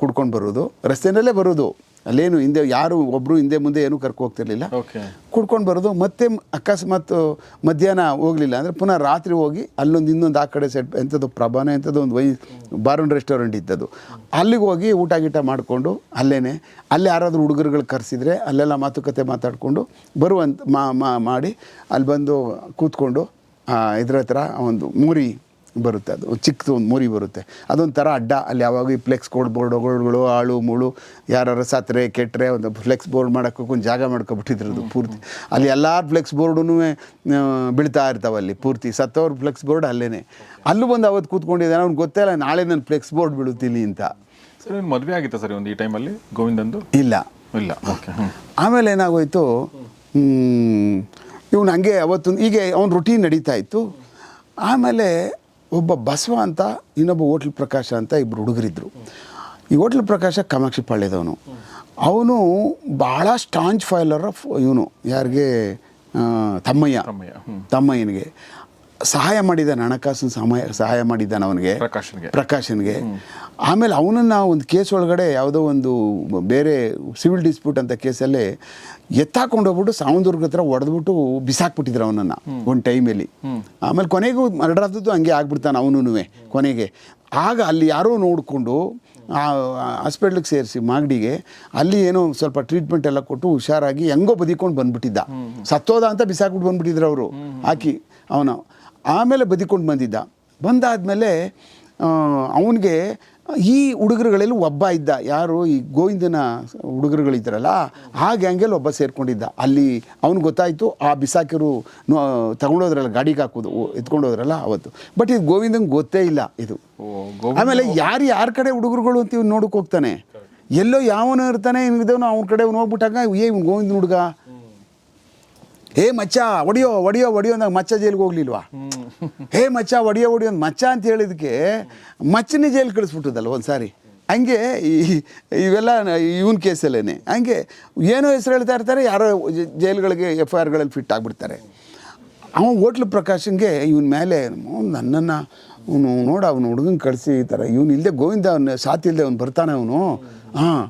ಕುಡ್ಕೊಂಡು ಬರೋದು. ರಸ್ತೆನಲ್ಲೇ ಬರೋದು. ಅಲ್ಲೇನು ಹಿಂದೆ ಯಾರು ಒಬ್ಬರು ಹಿಂದೆ ಮುಂದೆ ಏನೂ ಕರ್ಕೊ ಹೋಗ್ತಿರ್ಲಿಲ್ಲ. ಓಕೆ. ಕುಡ್ಕೊಂಡು ಬರೋದು ಮತ್ತೆ ಅಕಸ್ಮಾತ್ ಮಧ್ಯಾಹ್ನ ಹೋಗಲಿಲ್ಲ ಅಂದರೆ ಪುನಃ ರಾತ್ರಿ ಹೋಗಿ ಅಲ್ಲೊಂದು ಇನ್ನೊಂದು ಆ ಕಡೆ ಸೆಟ್ ಎಂಥದ್ದು ಪ್ರಭಾನ ಎಂಥದ್ದು ಒಂದು ವೈ ಬಾರೂನ್ ರೆಸ್ಟೋರೆಂಟ್ ಇದ್ದದ್ದು. ಅಲ್ಲಿಗೆ ಹೋಗಿ ಊಟ ಗೀಟ ಮಾಡಿಕೊಂಡು ಅಲ್ಲೇ ಅಲ್ಲಿ ಯಾರಾದರೂ ಹುಡುಗರುಗಳು ಕರೆಸಿದ್ರೆ ಅಲ್ಲೆಲ್ಲ ಮಾತುಕತೆ ಮಾತಾಡಿಕೊಂಡು ಬರುವಂತ ಮಾಡಿ ಅಲ್ಲಿ ಬಂದು ಕೂತ್ಕೊಂಡು ಇದ್ರ ಹತ್ರ ಒಂದು ಮೂರಿ ಬರುತ್ತೆ ಅದು. ಚಿಕ್ಕದು ಒಂದು ಮೂರಿ ಬರುತ್ತೆ. ಅದೊಂಥರ ಅಡ್ಡ. ಅಲ್ಲಿ ಯಾವಾಗ ಈ ಫ್ಲೆಕ್ಸ್ ಕೋಡ್ ಬೋರ್ಡ್ಗಳು ಆಳು ಮುಳು ಯಾರು ಸತ್ತರೆ ಕೆಟ್ಟರೆ ಒಂದು ಫ್ಲೆಕ್ಸ್ ಬೋರ್ಡ್ ಮಾಡೋಕ್ಕೂ ಒಂದು ಜಾಗ ಮಾಡ್ಕೊಬಿಟ್ಟಿದ್ರು ಅದು ಪೂರ್ತಿ. ಅಲ್ಲಿ ಎಲ್ಲ ಫ್ಲೆಕ್ಸ್ ಬೋರ್ಡೂ ಬೀಳ್ತಾ ಇರ್ತಾವೆ ಅಲ್ಲಿ ಪೂರ್ತಿ. ಸತ್ತವ್ರ ಫ್ಲೆಕ್ಸ್ ಬೋರ್ಡ್ ಅಲ್ಲೇ ಅಲ್ಲೂ ಬಂದು ಅವತ್ತು ಕೂತ್ಕೊಂಡಿದ್ದಾನೆ. ಅವ್ನು ಗೊತ್ತೇ ಇಲ್ಲ ನಾಳೆ ನಾನು ಫ್ಲೆಕ್ಸ್ ಬೋರ್ಡ್ ಬೀಳುತ್ತೀನಿ ಅಂತ. ಸರ್ ಮದುವೆ ಆಗಿತ್ತಾ ಸರ್ ಒಂದು ಈ ಟೈಮಲ್ಲಿ ಗೋವಿಂದಂದು? ಇಲ್ಲ. ಇಲ್ಲ ಓಕೆ ಆಮೇಲೆ ಏನಾಗೋಯ್ತು ಇವನು ಹಂಗೆ ಅವತ್ತು ಹೀಗೆ ಅವ್ನ ರೊಟೀನ್ ನಡೀತಾ ಇತ್ತು. ಆಮೇಲೆ ಒಬ್ಬ ಬಸವ ಅಂತ ಇನ್ನೊಬ್ಬ ಹೋಟ್ಲ್ ಪ್ರಕಾಶ ಅಂತ ಇಬ್ಬರು ಹುಡುಗರಿದ್ದರು ಈ ಹೋಟ್ಲ್ ಪ್ರಕಾಶ ಕಾಮಾಕ್ಷಿ ಪಾಳ್ಯದವನು. ಅವನು ಭಾಳ ಸ್ಟಾಂಚ್ ಫೈಲರ್ ಆಫ್ ಇವನು ಯಾರಿಗೆ? ತಮ್ಮಯ್ಯ. ತಮ್ಮಯ್ಯ, ತಮ್ಮಯ್ಯನಿಗೆ. ಸಹಾಯ ಮಾಡಿದ್ದಾನೆ ಹಣಕಾಸಿನ ಸಹಾಯ ಸಹಾಯ ಮಾಡಿದ್ದಾನೆ ಅವನಿಗೆ. ಪ್ರಕಾಶನ್ಗೆ. ಪ್ರಕಾಶನ್ಗೆ. ಆಮೇಲೆ ಅವನನ್ನು ಒಂದು ಕೇಸ್ ಒಳಗಡೆ ಯಾವುದೋ ಒಂದು ಬೇರೆ ಸಿವಿಲ್ ಡಿಸ್ಪ್ಯೂಟ್ ಅಂತ ಕೇಸಲ್ಲಿ ಎತ್ತಾಕೊಂಡು ಹೋಗ್ಬಿಟ್ಟು ಸಾವಂದುರ್ಗ ಹತ್ರ ಹೊಡೆದ್ಬಿಟ್ಟು ಬಿಸಾಕ್ಬಿಟ್ಟಿದ್ರು ಅವನನ್ನು ಒಂದು ಟೈಮಲ್ಲಿ. ಆಮೇಲೆ ಕೊನೆಗೂ ಮರ್ಡರ್ ಆದದ್ದು ಹಂಗೆ ಆಗ್ಬಿಡ್ತಾನೆ ಅವನೂ ಕೊನೆಗೆ. ಆಗ ಅಲ್ಲಿ ಯಾರೋ ನೋಡಿಕೊಂಡು ಹಾಸ್ಪಿಟ್ಲಿಗೆ ಸೇರಿಸಿ ಮಾಗಡಿಗೆ ಅಲ್ಲಿ ಏನೋ ಸ್ವಲ್ಪ ಟ್ರೀಟ್ಮೆಂಟ್ ಎಲ್ಲ ಕೊಟ್ಟು ಹುಷಾರಾಗಿ ಹೆಂಗೋ ಬದಿಕೊಂಡು ಬಂದ್ಬಿಟ್ಟಿದ್ದ. ಸತ್ತೋದ ಅಂತ ಬಿಸಾಕ್ಬಿಟ್ಟು ಬಂದ್ಬಿಟ್ಟಿದ್ರು ಅವರು. ಹಾಕಿ ಅವನು ಆಮೇಲೆ ಬದಿಕೊಂಡು ಬಂದಿದ್ದ. ಬಂದಾದಮೇಲೆ ಅವನಿಗೆ ಈ ಹುಡುಗರುಗಳಲ್ಲಿ ಒಬ್ಬ ಇದ್ದ. ಯಾರು? ಈ ಗೋವಿಂದನ ಹುಡುಗರುಗಳಿದ್ರಲ್ಲ ಆ ಗ್ಯಾಂಗಲ್ಲಿ ಒಬ್ಬ ಸೇರ್ಕೊಂಡಿದ್ದ. ಅಲ್ಲಿ ಅವ್ನಿಗೆ ಗೊತ್ತಾಯಿತು ಆ ಬಿಸಾಕಿರು ತಗೊಂಡೋದ್ರಲ್ಲ ಗಾಡಿಗೆ ಹಾಕೋದು ಎತ್ಕೊಂಡೋದ್ರಲ್ಲ ಅವತ್ತು. ಬಟ್ ಇದು ಗೋವಿಂದಂಗೆ ಗೊತ್ತೇ ಇಲ್ಲ ಇದು. ಆಮೇಲೆ ಯಾರು ಯಾರ ಕಡೆ ಹುಡುಗರುಗಳು ಅಂತ ಇವ್ನು ನೋಡಕ್ಕೆ ಹೋಗ್ತಾನೆ? ಎಲ್ಲೋ ಯಾವನೋ ಇರ್ತಾನೆ ಇದ್ದವನು ಅವ್ನ ಕಡೆ ಅವ್ನು ಹೋಗ್ಬಿಟ್ಟಾಗ ಏ ಇವ್ನು ಗೋವಿಂದ ಹುಡುಗ? ಹೇ ಮಚ್ಚ ಒಡಿಯೋ ಒಡಿಯೋ ಒಡಿಯೋ ಅಂದಾಗ ಮಚ್ಚ ಜೈಲಿಗೆ ಹೋಗ್ಲಿಲ್ವಾ? ಹೇ ಮಚ್ಚ ಒಡಿಯೋ ಒಡಿಯೋ ಅಂತ ಮಚ್ಚ ಅಂತ ಹೇಳಿದಕ್ಕೆ ಮಚ್ಚನ ಜೈಲಿಗೆ ಕಳಿಸ್ಬಿಟ್ಟದಲ್ಲ ಒಂದು ಸಾರಿ ಹಂಗೆ ಈ ಇವೆಲ್ಲ ಇವನ್ ಕೇಸಲ್ಲೇನೆ. ಹಂಗೆ ಏನೋ ಹೆಸರು ಹೇಳ್ತಾ ಇರ್ತಾರೆ ಯಾರೋ ಜೈಲುಗಳಿಗೆ ಎಫ್ ಐ ಆರ್ಗಳಲ್ಲಿ ಫಿಟ್ ಆಗಿಬಿಡ್ತಾರೆ. ಅವ ಹೋಟ್ಲು ಪ್ರಕಾಶನ್ಗೆ ಇವನ ಮೇಲೆ ನನ್ನನ್ನು ಅವನು ನೋಡ ಅವನು ಹುಡುಗನ ಕಳಿಸಿ ಈ ಥರ. ಇವನು ಇಲ್ಲದೆ ಗೋವಿಂದ ಅವನು ಸಾಥ್ ಇಲ್ಲದೆ ಅವ್ನು ಬರ್ತಾನೆ ಅವನು. ಹಾಂ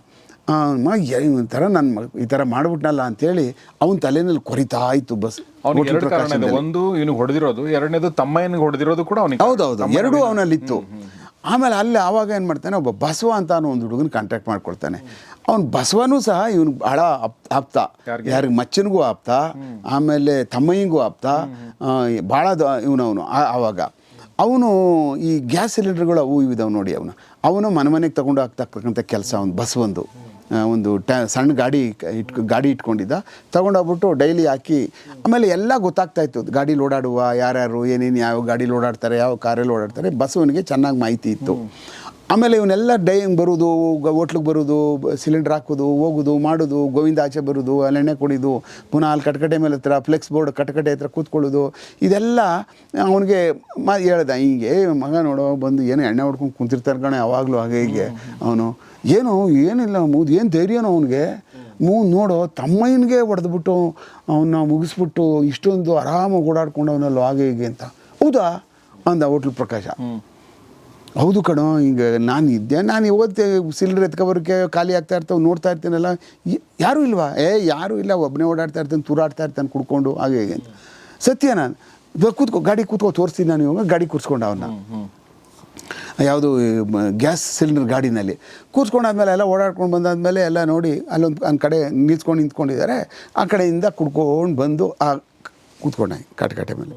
ಇವನ್ ನನ್ನ ನನ್ನ ಈ ಥರ ಮಾಡ್ಬಿಟ್ನಲ್ಲ ಅಂತೇಳಿ ಅವನ ತಲೆನಲ್ಲಿ ಕೊರಿತಾ ಇತ್ತು ಬಸ್. ಅವ್ನಿಗೆ ಎರಡು ಕಾರಣ ಇದೆ. ಒಂದು ಇವನು ಹೊಡೆದಿರೋದು ಎರಡನೇದು ತಮ್ಮಯ್ಯನಿಗೆ ಹೊಡೆದಿರೋದು ಕೂಡ ಅವನಿಗೆ. ಹೌದೌದು ಎರಡೂ ಅವನಲ್ಲಿತ್ತು ಆಮೇಲೆ ಅಲ್ಲಿ ಆವಾಗ ಏನು ಮಾಡ್ತಾನೆ ಒಬ್ಬ ಬಸವ ಅಂತ ಅನ್ನೋ ಒಂದು ಹುಡುಗನ ಕಾಂಟ್ಯಾಕ್ಟ್ ಮಾಡ್ಕೊಳ್ತಾನೆ. ಅವ್ನು ಬಸವನೂ ಸಹ ಇವನು ಭಾಳ ಆಪ್ ಆಪ್ತ. ಯಾರ್ಗೆ? ಮಚ್ಚನಿಗೂ ಆಪ್ತ ಆಮೇಲೆ ತಮ್ಮಯ್ಯಂಗೂ ಆಪ್ತ ಭಾಳ ಇವನವನು ಆವಾಗ. ಅವನು ಈ ಗ್ಯಾಸ್ ಸಿಲಿಂಡರ್ಗಳು ಅವು ಇದಾವೆ ನೋಡಿ ಅವನು. ಅವನು ಮನೆ ಮನೆಗೆ ತಗೊಂಡು ಹೋಗ್ತಕ್ಕಂಥ ಕೆಲಸ ಅವನು ಬಸವಂದು. ಒಂದು ಟ್ಯಾ ಸಣ್ಣ ಗಾಡಿ ಇಟ್ಕೊ, ಗಾಡಿ ಇಟ್ಕೊಂಡಿದ್ದ. ತೊಗೊಂಡೋಗ್ಬಿಟ್ಟು ಡೈಲಿ ಹಾಕಿ, ಆಮೇಲೆ ಎಲ್ಲ ಗೊತ್ತಾಗ್ತಾ ಇತ್ತು. ಗಾಡಿ ಓಡಾಡುವ ಯಾರ್ಯಾರು, ಏನೇನು ಯಾವ ಗಾಡಿ ಓಡಾಡ್ತಾರೆ ಯಾವ ಕಾರಲ್ಲಿ ಓಡಾಡ್ತಾರೆ ಬಸವನಿಗೆ ಚೆನ್ನಾಗಿ ಮಾಹಿತಿ ಇತ್ತು. ಆಮೇಲೆ ಇವನ್ನೆಲ್ಲ ಡೈ ಬರೋದು ಹೋಟ್ಲಿಗೆ ಬರೋದು ಸಿಲಿಂಡರ್ ಹಾಕೋದು ಹೋಗೋದು, ಮಾಡೋದು, ಗೋವಿಂದ ಆಚೆ ಬರೋದು ಅಲ್ಲಿ ಎಣ್ಣೆ ಕುಡಿದು, ಪುನಃ ಅಲ್ಲಿ ಕಟ್ಕಟೆ ಮೇಲೆ ಹತ್ರ, ಫ್ಲೆಕ್ಸ್ ಬೋರ್ಡ್ ಕಟ್ಕಟೆ ಹತ್ರ ಕೂತ್ಕೊಳ್ಳೋದು, ಇದೆಲ್ಲ ಅವನಿಗೆ ಮಾ, ಹೇಳ್ದೆ. ಹಿಂಗೆ ಮಗ ನೋಡೋ, ಬಂದು ಏನೋ ಎಣ್ಣೆ ಹೊಡ್ಕೊಂಡು ಕುಂತಿರ್ತಾರೆ ಕಣೆ, ಯಾವಾಗಲೂ ಹಾಗೆ ಹೀಗೆ. ಅವನು ಏನು ಏನಿಲ್ಲ ಮೂದು ಏನು ಧೈರ್ಯನೋ ಅವನಿಗೆ. ಮೂ ನೋಡು ತಮ್ಮಯ್ಯನಿಗೆ ಹೊಡೆದ್ಬಿಟ್ಟು ಅವನ್ನ ಮುಗಿಸ್ಬಿಟ್ಟು ಇಷ್ಟೊಂದು ಆರಾಮಾಗಿ ಓಡಾಡ್ಕೊಂಡು ಅವನಲ್ಲಿ ಹಾಗೆ ಹೀಗೆ ಅಂತ. ಹೌದಾ? ಅಂದ ಹೋಟ್ಲ್ ಪ್ರಕಾಶ. ಹೌದು ಕಣೋ ಈಗ ನಾನು ಇದ್ದೆ ನಾನು ಇವತ್ತೇ ಸಿಲಿಂಡರ್ ಎತ್ಕೊಬರೋಕ್ಕೆ ಖಾಲಿ ಆಗ್ತಾ ಇರ್ತಾವೆ ನೋಡ್ತಾ ಇರ್ತೀನಲ್ಲ. ಯಾರೂ ಇಲ್ವಾ? ಏ ಯಾರೂ ಇಲ್ಲ ಒಬ್ಬನೇ ಓಡಾಡ್ತಾ ಇರ್ತಾನೆ ತೂರಾಡ್ತಾ ಇರ್ತಾನೆ ಕುಡ್ಕೊಂಡು ಹಾಗೆ ಹೀಗೆ ಅಂತ. ಸತ್ಯ ನಾನು. ಕೂತ್ಕೋ ಗಾಡಿ ಕೂತ್ಕೊ ತೋರಿಸ್ತೀನಿ ನಾನು ಇವಾಗ ಗಾಡಿ ಕೂರಿಸ್ಕೊಂಡು ಅವನ್ನ ಯಾವುದು ಗ್ಯಾಸ್ ಸಿಲಿಂಡರ್ ಗಾಡಿನಲ್ಲಿ. ಕೂತ್ಕೊಂಡಾದ್ಮೇಲೆ ಎಲ್ಲ ಓಡಾಡ್ಕೊಂಡು ಬಂದಾದ್ಮೇಲೆ ಎಲ್ಲ ನೋಡಿ ಅಲ್ಲೊಂದು ಒಂದು ಕಡೆ ನಿಲ್ಸ್ಕೊಂಡು ನಿಂತ್ಕೊಂಡಿದ್ದಾರೆ. ಆ ಕಡೆಯಿಂದ ಕುಡ್ಕೊಂಡು ಬಂದು ಆ ಕೂತ್ಕೊಂಡೆ ಕಾಟೆ ಮೇಲೆ.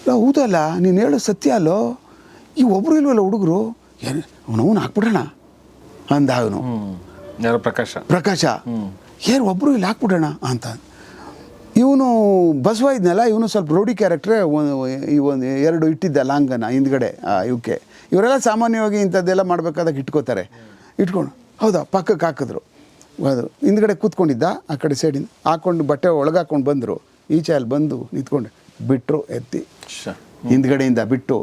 ಇಲ್ಲ, ಹೌದಲ್ಲ ನೀನು ಹೇಳೋ ಸತ್ಯ ಅಲ್ಲೋ? ಈ ಒಬ್ಬರು ಇಲ್ವಲ್ಲ ಹುಡುಗರು? ಏನು ಅವನವನು ಹಾಕ್ಬಿಡೋಣ ಅಂದ ಅವನು. ಯಾರು ಪ್ರಕಾಶ. ಪ್ರಕಾಶ. ಏನು ಒಬ್ಬರು ಇಲ್ಲಿ ಹಾಕ್ಬಿಡೋಣ ಅಂತ. ಇವನು ಬಸವ ಇದ್ನಲ್ಲ ಇವನು ಸ್ವಲ್ಪ ರೌಡಿ ಕ್ಯಾರೆಕ್ಟ್ರೆ ಒಂದು ಈ ಒಂದು ಎರಡು ಇಟ್ಟಿದ್ದ ಲಾಂಗನ ಹಿಂದ್ಗಡೆ ಇವಕ್ಕೆ ಇವರೆಲ್ಲ ಸಾಮಾನ್ಯವಾಗಿ ಇಂಥದ್ದೆಲ್ಲ ಮಾಡಬೇಕಾದಾಗ ಇಟ್ಕೋತಾರೆ. ಇಟ್ಕೊಂಡು ಹೌದಾ ಪಕ್ಕಕ್ಕೆ ಹಾಕಿದ್ರು. ಅದು ಹಿಂದ್ಗಡೆ ಕೂತ್ಕೊಂಡಿದ್ದ ಆ ಕಡೆ ಸೈಡಿಂದ ಹಾಕ್ಕೊಂಡು ಬಟ್ಟೆ ಒಳಗೆ ಹಾಕ್ಕೊಂಡು ಬಂದರು. ಈಚೆ ಅಲ್ಲಿ ಬಂದು ನಿಂತ್ಕೊಂಡು ಬಿಟ್ಟರು ಎತ್ತಿ. ಹಿಂದ್ಗಡೆಯಿಂದ ಬಿಟ್ಟು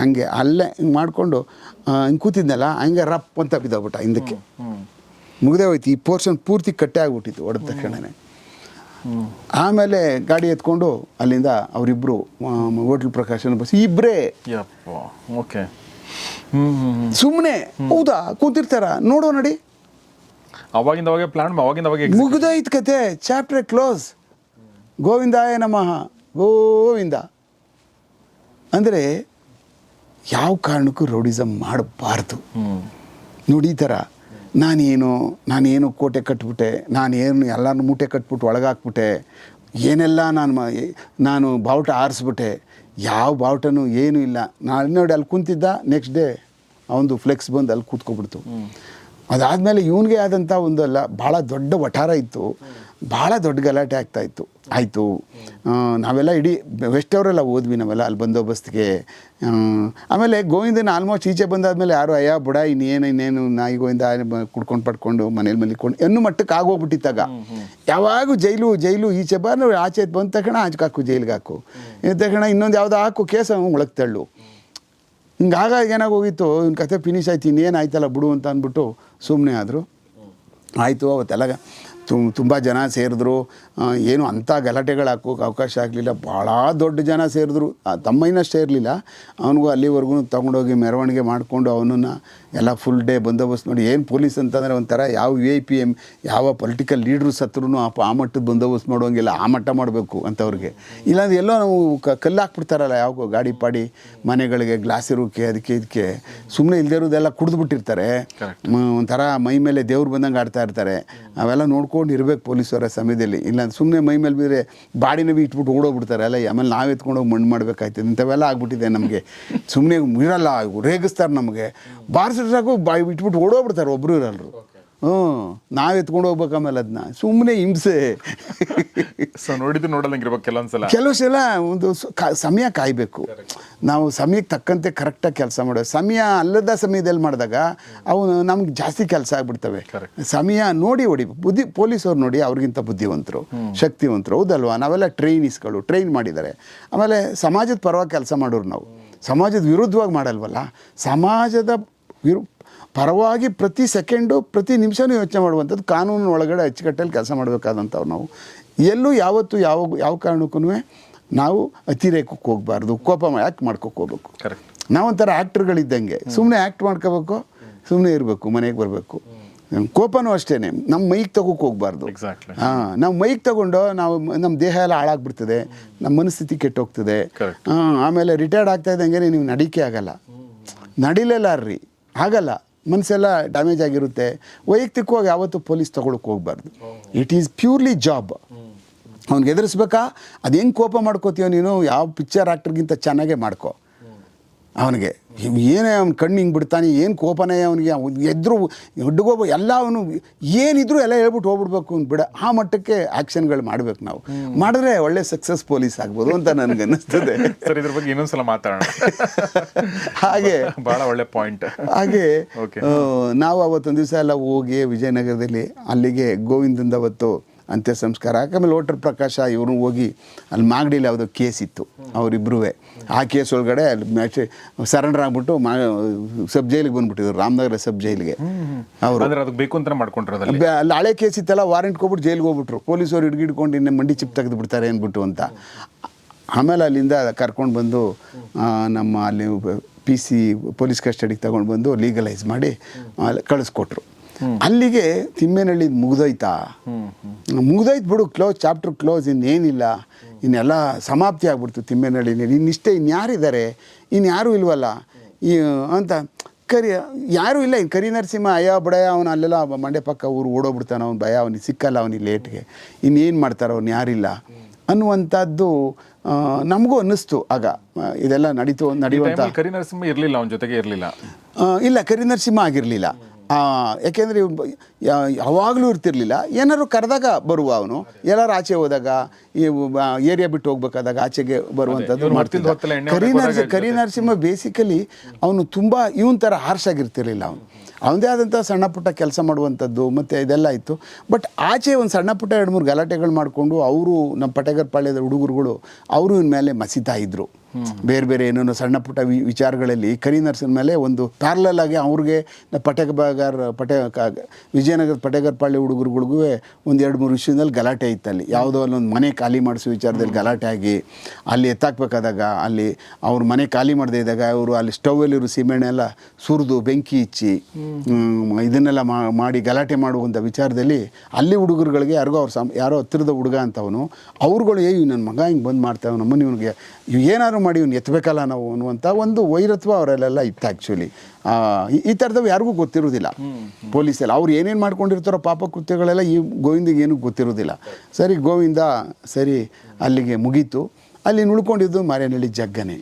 ಹಂಗೆ ಅಲ್ಲೇ ಹಿಂಗೆ ಮಾಡಿಕೊಂಡು ಹಿಂಗೆ ಕೂತಿದ್ನಲ್ಲ ಹಂಗೆ ರಪ್ ಅಂತ ಬಿದ್ದೋಗ್ಬಿಟ್ಟ ಹಿಂದಕ್ಕೆ. ಮುಗಿದೇ ಹೋಯ್ತು. ಈ ಪೋರ್ಷನ್ ಪೂರ್ತಿ ಕಟ್ಟೆ ಆಗ್ಬಿಟ್ಟಿತ್ತು ಹೊಡೆದ ತಕ್ಷಣನೇ. ಆಮೇಲೆ ಗಾಡಿ ಎತ್ಕೊಂಡು ಅಲ್ಲಿಂದ ಅವರಿಬ್ಬರು ಹೋಟ್ಲ್ ಪ್ರಕಾಶನ ಬಸ್ ಇಬ್ಬರೇ ಓಕೆ. ಸುಮ್ಮನೆ ಹೌದಾ? ಕೂತಿರ್ತಾರ? ನೋಡೋ ನಡಿ. ಅವಾಗಿಂದ ಅವಾಗೆ ಪ್ಲಾನ್ ಅವಾಗಿಂದ ಅವಾಗೆ ಮುಗ್ದೋಯ್ತು ಕತೆ. ಚಾಪ್ಟರ್ ಕ್ಲೋಸ್ ಗೋವಿಂದಾಯ ನಮಃ. ಗೋವಿಂದ. ಅಂದರೆ ಯಾವ ಕಾರಣಕ್ಕೂ ರೌಡಿಸಮ್ ಮಾಡಬಾರ್ದು. ನೋಡಿ ಈ ಥರ. ನಾನೇನು ನಾನೇನು ಕೋಟೆ ಕಟ್ಬಿಟ್ಟೆ ನಾನೇನು ಎಲ್ಲರನ್ನೂ ಮೂಟೆ ಕಟ್ಬಿಟ್ಟು ಒಳಗಾಕ್ಬಿಟ್ಟೆ ಏನೆಲ್ಲ ನಾನು ಮ ನಾನು ಬಾವುಟ ಆರಿಸ್ಬಿಟ್ಟೆ ಯಾವ ಬಾವುಟನೂ ಏನೂ ಇಲ್ಲ. ನಾನು ನೋಡಿ ಅಲ್ಲಿ ಕುಂತಿದ್ದ ನೆಕ್ಸ್ಟ್ ಡೇ ಅವನದು ಫ್ಲೆಕ್ಸ್ ಬಂದು ಅಲ್ಲಿ ಕೂತ್ಕೊಬಿಡ್ತು. ಅದಾದಮೇಲೆ ಇವನಿಗೆ ಆದಂಥ ಒಂದು ಅಲ್ಲ ಭಾಳ ದೊಡ್ಡ ವಠಾರ ಇತ್ತು. ಭಾಳ ದೊಡ್ಡ ಗಲಾಟೆ ಆಗ್ತಾ ಇತ್ತು. ಆಯಿತು. ನಾವೆಲ್ಲ ಇಡೀ ವೆಸ್ಟ್ ಅವರೆಲ್ಲ ಹೋದ್ವಿ ನಾವೆಲ್ಲ ಅಲ್ಲಿ ಬಂದೋಬಸ್ತಿಗೆ. ಆಮೇಲೆ ಗೋವಿಂದನ ಆಲ್ಮೋಸ್ಟ್ ಈಚೆ ಬಂದಾದಮೇಲೆ ಯಾರು ಅಯ್ಯ ಬುಡ ಇನ್ನೇನು ಇನ್ನೇನು ನಾಯಿ ಗೋವಿಂದ ಕುಡ್ಕೊಂಡು ಪಡ್ಕೊಂಡು ಮನೇಲಿ ಮಲಿಕೊಂಡು ಎನ್ನು ಮಟ್ಟಕ್ಕೆ ಆಗೋಗ್ಬಿಟ್ಟಿತ್ತಾಗ. ಯಾವಾಗೂ ಜೈಲು ಜೈಲು ಈಚೆ ಬಾ ಆಚೆ ಬಂದ ತಕ್ಷಣ ಆಚೆ ಹಾಕು ಜೈಲಿಗೆ ಹಾಕು. ತಕ್ಷಣ ಇನ್ನೊಂದು ಯಾವುದೋ ಹಾಕು ಕೇಸ ಒಳಗೆ ತಳ್ಳು. ಹಿಂಗಾಗ ಏನಾಗೋಗಿತ್ತು ಇವ್ನ ಕತೆ ಫಿನಿಶ್ ಆಯ್ತು ಇನ್ನೇನು ಆಯ್ತಲ್ಲ ಬಿಡು ಅಂತ ಅಂದ್ಬಿಟ್ಟು ಸುಮ್ಮನೆ ಆದರು. ಆಯಿತು ಅವತ್ತೆಲ್ಲ ತುಂಬ ಜನ ಸೇರಿದ್ರು. ಏನು ಅಂಥ ಗಲಾಟೆಗಳು ಹಾಕೋಕೆ ಅವಕಾಶ ಆಗಲಿಲ್ಲ. ಭಾಳ ದೊಡ್ಡ ಜನ ಸೇರಿದ್ರು. ಆ, ತಮ್ಮಯ್ಯನಷ್ಟೇ ಇರಲಿಲ್ಲ. ಅವನಿಗೂ ಅಲ್ಲಿವರೆಗೂ ತೊಗೊಂಡೋಗಿ ಮೆರವಣಿಗೆ ಮಾಡಿಕೊಂಡು ಅವನನ್ನು ಎಲ್ಲ ಫುಲ್ ಡೇ ಬಂದೋಬಸ್ತ್ ನೋಡಿ ಏನು ಪೊಲೀಸ್ ಅಂತಂದರೆ ಒಂಥರ ಯಾವ ವಿ ಐ ಪಿ ಎಂ ಯಾವ ಪೊಲಿಟಿಕಲ್ ಲೀಡ್ರು ಸತ್ರು ಆ ಆ ಮಟ್ಟದ ಬಂದೋಬಸ್ತ್ ಮಾಡೋಂಗಿಲ್ಲ. ಆ ಮಟ್ಟ ಮಾಡಬೇಕು ಅಂಥವ್ರಿಗೆ ಇಲ್ಲಾಂದ್ರೆ ಎಲ್ಲೋ ನಾವು ಕ ಕಲ್ಲು ಹಾಕ್ಬಿಡ್ತಾರಲ್ಲ ಯಾವ ಗಾಡಿ ಪಾಡಿ ಮನೆಗಳಿಗೆ ಗ್ಲಾಸ್ ಇರೋಕ್ಕೆ ಅದಕ್ಕೆ ಇದಕ್ಕೆ ಸುಮ್ಮನೆ ಇಲ್ಲದೇ ಇರೋದೆಲ್ಲ ಕುಡಿದ್ಬಿಟ್ಟಿರ್ತಾರೆ. ಒಂಥರ ಮೈ ಮೇಲೆ ದೇವ್ರು ಬಂದಂಗೆ ಆಡ್ತಾ ಇರ್ತಾರೆ. ಅವೆಲ್ಲ ನೋಡ್ಕೊಂಡು ಇರಬೇಕು ಪೊಲೀಸರ ಸಮಯದಲ್ಲಿ. ಇಲ್ಲ ಸುಮ್ಮನೆ ಮೈ ಮೇಲೆ ಬಿದ್ದರೆ ಬಾಡಿನ ಇಟ್ಬಿಟ್ಟು ಓಡೋಗ್ಬಿಡ್ತಾರೆ. ಅಲ್ಲ ಆಮೇಲೆ ನಾವು ಎತ್ಕೊಂಡೋಗಿ ಮಣ್ಣು ಮಾಡಬೇಕಾಯ್ತದೆ. ಇಂಥವೆಲ್ಲ ಆಗ್ಬಿಟ್ಟಿದೆ ನಮಗೆ. ಸುಮ್ಮನೆ ಇರಲ್ಲ ರೇಗಿಸ್ತಾರೆ ನಮಗೆ. ಬಾರಿಸಿದ್ರೆ ಸಾಕು, ಬಾಯಿ ಬಿಟ್ಬಿಟ್ಟು ಓಡೋಗ್ಬಿಡ್ತಾರೆ ಒಬ್ಬರು ಇರಲ್ರು. ಹ್ಞೂ ನಾವು ಎತ್ಕೊಂಡು ಹೋಗ್ಬೇಕು ಆಮೇಲೆ ಅದನ್ನ ಸುಮ್ಮನೆ ಹಿಂಸೆ ಸೊ ನೋಡಿದ್ದು ನೋಡಲ್ಲಂಗೆ ಇರ್ಬೇಕು ಕೆಲವೊಂದ್ಸಲ ಕೆಲವು ಸಲ ಒಂದು ಸಮಯ ಕಾಯಬೇಕು. ನಾವು ಸಮಯಕ್ಕೆ ತಕ್ಕಂತೆ ಕರೆಕ್ಟಾಗಿ ಕೆಲಸ ಮಾಡೋ ಸಮಯ ಅಲ್ಲದ ಸಮಯದಲ್ಲಿ ಮಾಡಿದಾಗ ಅವು ನಮ್ಗೆ ಜಾಸ್ತಿ ಕೆಲಸ ಆಗ್ಬಿಡ್ತವೆ. ಸಮಯ ನೋಡಿ ಹೊಡಿ ಬುದ್ಧಿ ಪೊಲೀಸವ್ರು ನೋಡಿ ಅವ್ರಿಗಿಂತ ಬುದ್ಧಿವಂತರು ಶಕ್ತಿವಂತರು. ಹೌದಲ್ವಾ? ನಾವೆಲ್ಲ ಟ್ರೈನೀಸ್ಗಳು ಟ್ರೈನ್ ಮಾಡಿದ್ದಾರೆ ಆಮೇಲೆ ಸಮಾಜದ ಪರವಾಗಿ ಕೆಲಸ ಮಾಡೋರು ನಾವು. ಸಮಾಜದ ವಿರುದ್ಧವಾಗಿ ಮಾಡಲ್ವಲ್ಲ? ಸಮಾಜದ ವಿರು ಪರವಾಗಿ ಪ್ರತಿ ಸೆಕೆಂಡು ಪ್ರತಿ ನಿಮಿಷನೂ ಯೋಚನೆ ಮಾಡುವಂಥದ್ದು ಕಾನೂನು ಒಳಗಡೆ ಅಚ್ಚುಕಟ್ಟಲ್ಲಿ ಕೆಲಸ ಮಾಡಬೇಕಾದಂಥವ್ರು ನಾವು. ಎಲ್ಲೂ ಯಾವತ್ತು ಯಾವ ಯಾವ ಕಾರಣಕ್ಕೂ ನಾವು ಅತಿರೇಕಕ್ಕೆ ಹೋಗಬಾರ್ದು ಕೋಪ ಯಾಕೆ ಮಾಡ್ಕೋಕೆ ಹೋಗ್ಬೇಕು. ಕರೆಕ್ಟ್ ನಾವೊಂಥರ ಆ್ಯಕ್ಟ್ರ್ಗಳಿದ್ದಂಗೆ ಸುಮ್ಮನೆ ಆ್ಯಕ್ಟ್ ಮಾಡ್ಕೋಬೇಕು ಸುಮ್ಮನೆ ಇರಬೇಕು ಮನೆಗೆ ಬರಬೇಕು. ಕೋಪನೂ ಅಷ್ಟೇ ನಮ್ಮ ಮೈಗೆ ತಗೋಕೆ ಹೋಗ್ಬಾರ್ದು. ಹಾಂ ನಾವು ಮೈಗೆ ತಗೊಂಡು ನಾವು ನಮ್ಮ ದೇಹ ಎಲ್ಲ ಹಾಳಾಗ್ಬಿಡ್ತದೆ ನಮ್ಮ ಮನಸ್ಥಿತಿ ಕೆಟ್ಟೋಗ್ತದೆ. ಹಾಂ ಆಮೇಲೆ ರಿಟೈರ್ಡ್ ಆಗ್ತಾ ಇದ್ದಂಗೆ ನೀವು ನಡಿಕೆ ಆಗಲ್ಲ. ನಡಿಲೇಲಾರ್ರಿ ಆಗಲ್ಲ. ಮನಸ್ಸೆಲ್ಲ ಡ್ಯಾಮೇಜ್ ಆಗಿರುತ್ತೆ. ವೈಯಕ್ತಿಕವಾಗಿ ಯಾವತ್ತೂ ಪೊಲೀಸ್ ತಗೊಳಕ್ಕೆ ಹೋಗ್ಬಾರ್ದು. ಇಟ್ ಈಸ್ ಪ್ಯೂರ್ಲಿ ಜಾಬ್ ಅವ್ನಿಗೆ ಎದುರಿಸ್ಬೇಕಾ? ಅದು ಹೆಂಗೆ ಕೋಪ ಮಾಡ್ಕೋತೀಯೋ ನೀನು? ಯಾವ ಪಿಕ್ಚರ್ ಆ್ಯಕ್ಟರ್ಗಿಂತ ಚೆನ್ನಾಗೇ ಮಾಡ್ಕೋ. ಅವನಿಗೆ ಏನೇ ಅವ್ನ ಕಣ್ಣು ಹಿಂಗೆ ಬಿಡ್ತಾನೆ ಏನು ಕೋಪನೇ ಅವನಿಗೆ ಎದ್ರು ಹುಡುಗೋಬ ಎಲ್ಲ ಅವನು ಏನಿದ್ರು ಎಲ್ಲ ಹೇಳ್ಬಿಟ್ಟು ಹೋಗ್ಬಿಡ್ಬೇಕು ಅಂತ ಬಿಡ. ಆ ಮಟ್ಟಕ್ಕೆ ಆ್ಯಕ್ಷನ್ಗಳು ಮಾಡ್ಬೇಕು ನಾವು. ಮಾಡಿದ್ರೆ ಒಳ್ಳೆ ಸಕ್ಸಸ್ ಪೊಲೀಸ್ ಆಗ್ಬೋದು ಅಂತ ನನಗೆ ಅನ್ನಿಸ್ತದೆ. ಸರ್ ಇದ್ರ ಬಗ್ಗೆ ಇನ್ನೊಂದ್ಸಲ ಮಾತಾಡೋಣ. ಹಾಗೆ. ಭಾಳ ಒಳ್ಳೆ ಪಾಯಿಂಟ್ ಹಾಗೆ ನಾವು ಅವತ್ತೊಂದು ದಿವಸ ಎಲ್ಲ ಹೋಗಿ ವಿಜಯನಗರದಲ್ಲಿ ಅಲ್ಲಿಗೆ ಗೋವಿಂದಿಂದ ಅವತ್ತು ಅಂತ್ಯ ಸಂಸ್ಕಾರ ಆಮೇಲೆ ಓಟರ್ ಪ್ರಕಾಶ ಇವರು ಹೋಗಿ ಅಲ್ಲಿ ಮಾಗಡಿಲಿ ಯಾವುದೋ ಕೇಸ್ ಇತ್ತು ಅವರಿಬ್ಬರೂ ಆ ಕೇಸ್ ಒಳಗಡೆ ಅಲ್ಲಿ ಮ್ಯಾಚ್ ಸರೆಂಡರ್ ಆಗ್ಬಿಟ್ಟು ಮಾ ಸಬ್ ಜೈಲಿಗೆ ಬಂದ್ಬಿಟ್ಟಿದ್ರು ರಾಮನಗರ ಸಬ್ ಜೈಲಿಗೆ. ಅವರು ಅಂದ್ರೆ ಅದಕ್ಕೆ ಬೇಕು ಅಂತ ಮಾಡ್ಕೊಂಡಿರೋದಲ್ಲಿ ಬೆ- ಅಲ್ಲಿ ಹಳೆ ಕೇಸ್ ಇತ್ತಲ್ಲ ವಾರೆಂಟ್ ಕೊಟ್ಬಿಟ್ಟು ಜೈಲಿಗೆ ಹೋಗ್ಬಿಟ್ರು. ಪೊಲೀಸರು ಹಿಡ್ಗಿಡ್ಕೊಂಡು ಇನ್ನೇ ಮಂಡಿ ಚಿಪ್ ತೆಗೆದು ಬಿಡ್ತಾರೆ ಅಂದ್ಬಿಟ್ಟು ಅಂತ. ಆಮೇಲೆ ಅಲ್ಲಿಂದ ಕರ್ಕೊಂಡು ಬಂದು ನಮ್ಮ ಅಲ್ಲಿ ಪಿ ಸಿ ಪೊಲೀಸ್ ಕಸ್ಟಡಿಗೆ ತಗೊಂಡು ಬಂದು ಲೀಗಲೈಸ್ ಮಾಡಿ ಅಲ್ಲಿ ಕಳಿಸ್ಕೊಟ್ರು. ಅಲ್ಲಿಗೆ ತಿಮ್ಮೇನಹಳ್ಳಿ ಮುಗ್ದೋಯ್ತಾ? ಮುಗ್ದೋಯ್ತು ಬಿಡು ಕ್ಲೋಸ್ ಚಾಪ್ಟರ್ ಕ್ಲೋಸ್ ಇನ್ನೇನಿಲ್ಲ ಇನ್ನೆಲ್ಲ ಸಮಾಪ್ತಿ ಆಗ್ಬಿಡ್ತು ತಿಮ್ಮೇನಹಳ್ಳಿ ಇನ್ನಿಷ್ಟೇ ಇನ್ಯಾರಿದ್ದಾರೆ ಇನ್ಯಾರೂ ಇಲ್ವಲ್ಲ? ಈ ಅಂತ. ಕರಿ ಯಾರೂ ಇಲ್ಲ. ಇನ್ನು ಕರಿ ನರಸಿಂಹ ಅಯ್ಯ ಬಡಯ ಅವನು ಅಲ್ಲೆಲ್ಲ ಮಂಡ್ಯ ಪಕ್ಕ ಊರು ಓಡೋಗ್ಬಿಡ್ತಾನೆ ಅವ್ನು ಭಯ ಅವನಿಗೆ ಸಿಕ್ಕಲ್ಲ ಅವನಿಗೆ ಲೇಟ್ಗೆ ಇನ್ನೇನು ಮಾಡ್ತಾರೆ ಅವ್ನು ಯಾರಿಲ್ಲ. ಅನ್ನುವಂಥದ್ದು ನಮಗೂ ಅನ್ನಿಸ್ತು ಆಗ. ಇದೆಲ್ಲ ನಡೀತು ನಡೆಯುವಂಥ ಕರಿ ನರಸಿಂಹ ಇರಲಿಲ್ಲ ಅವನ ಜೊತೆಗೆ ಇರಲಿಲ್ಲ. ಇಲ್ಲ ಕರಿ ನರಸಿಂಹ ಆಗಿರಲಿಲ್ಲ. ಯಾಕೆಂದರೆ ಯಾವಾಗಲೂ ಇರ್ತಿರ್ಲಿಲ್ಲ. ಏನಾದ್ರು ಕರೆದಾಗ ಬರುವ ಅವನು. ಎಲ್ಲರೂ ಆಚೆ ಹೋದಾಗ ಈ ಏರಿಯಾ ಬಿಟ್ಟು ಹೋಗ್ಬೇಕಾದಾಗ ಆಚೆಗೆ ಬರುವಂಥದ್ದು ಮಾಡ್ತಿದ್ದ. ಕರಿ ಹೊಡೆಯೋಕೆ ನರಸಿ ಕರಿ ನರಸಿಂಹ ಬೇಸಿಕಲಿ ಅವನು ತುಂಬ ಇವನ್ ಥರ ಹಾರ್ಶ್ ಆಗಿರ್ತಿರ್ಲಿಲ್ಲ ಅವನು. ಅವನದೇ ಆದಂಥ ಸಣ್ಣ ಪುಟ್ಟ ಕೆಲಸ ಮಾಡುವಂಥದ್ದು ಮತ್ತು ಇದೆಲ್ಲ ಇತ್ತು. ಬಟ್ ಆಚೆ ಒಂದು ಸಣ್ಣ ಪುಟ್ಟ ಎರಡು ಮೂರು ಗಲಾಟೆಗಳು ಮಾಡಿಕೊಂಡು ಅವರು ನಮ್ಮ ಪಟೇಗರ್ ಪಾಳ್ಯದ ಹುಡುಗರುಗಳು ಅವರು ಇವ್ನ ಮೇಲೆ ಮಸಿತಾ ಇದ್ರು. ಬೇರೆ ಬೇರೆ ಏನೇನೋ ಸಣ್ಣ ಪುಟ್ಟ ವಿ ವಿಚಾರಗಳಲ್ಲಿ ನರ್ಸಿನ ಮೇಲೆ ಒಂದು ಪ್ಯಾರ್ಲಲ್ ಆಗಿ ಅವ್ರಿಗೆ ಪಟೇಗರ್ ಪಟೇ ವಿಜಯನಗರ ಪಟೇಗರ್ಪಾಳ್ಯ ಪಟೇಗರ್ ಪಾಳ್ಯ ಹುಡುಗರುಗಳಿಗೂ ಒಂದು ಎರಡು ಮೂರು ವಿಷಯದಲ್ಲಿ ಗಲಾಟೆ ಇತ್ತಲ್ಲಿ ಯಾವುದೋ ಅಲ್ಲೊಂದು ಮನೆ ಖಾಲಿ ಮಾಡಿಸೋ ವಿಚಾರದಲ್ಲಿ ಗಲಾಟೆ ಆಗಿ ಅಲ್ಲಿ ಎತ್ತಾಕ್ಬೇಕಾದಾಗ ಅಲ್ಲಿ ಅವ್ರ ಮನೆ ಖಾಲಿ ಮಾಡದೇ ಇದ್ದಾಗ ಅವರು ಅಲ್ಲಿ ಸ್ಟೌವಲ್ಲಿರೋ ಸಿಮೆಣ್ಣೆ ಎಲ್ಲ ಸುರಿದು ಬೆಂಕಿ ಇಚ್ಚಿ ಇದನ್ನೆಲ್ಲ ಮಾಡಿ ಗಲಾಟೆ ಮಾಡುವಂಥ ವಿಚಾರದಲ್ಲಿ ಅಲ್ಲಿ ಹುಡುಗರುಗಳಿಗೆ ಯಾರಿಗೋ ಅವ್ರು ಸಮ ಯಾರೋ ಹತ್ತಿರದ ಹುಡುಗ ಅಂತವನು, ಅವ್ರುಗಳು ಏ ನನ್ನ ಮಗ ಹಿಂಗೆ ಬಂದು ಮಾಡ್ತಾವೆ ನಮ್ಮನ್ನು ಇವನಿಗೆ ಏನಾದ್ರು ಮಾಡಿ ಇವ್ನು ಎತ್ತಬೇಕಲ್ಲ ನಾವು ಅನ್ನುವಂಥ ಒಂದು ವೈರತ್ವ ಅವರಲ್ಲೆಲ್ಲ ಇತ್ತು ಆ್ಯಕ್ಚುಲಿ ಈ ಥರದವು ಯಾರಿಗೂ ಗೊತ್ತಿರೋದಿಲ್ಲ. ಪೊಲೀಸಲ್ಲಿ ಅವ್ರು ಏನೇನು ಮಾಡ್ಕೊಂಡಿರ್ತಾರೋ ಪಾಪ ಕೃತ್ಯಗಳೆಲ್ಲ ಈ ಗೋವಿಂದಿಗೆ ಏನೂ ಗೊತ್ತಿರೋದಿಲ್ಲ. ಸರಿ, ಗೋವಿಂದ ಸರಿ ಅಲ್ಲಿಗೆ ಮುಗೀತು. ಅಲ್ಲಿ ಉಳ್ಕೊಂಡಿದ್ದು ಮಾರೇನಹಳ್ಳಿ ಜಗ್ಗನೆ.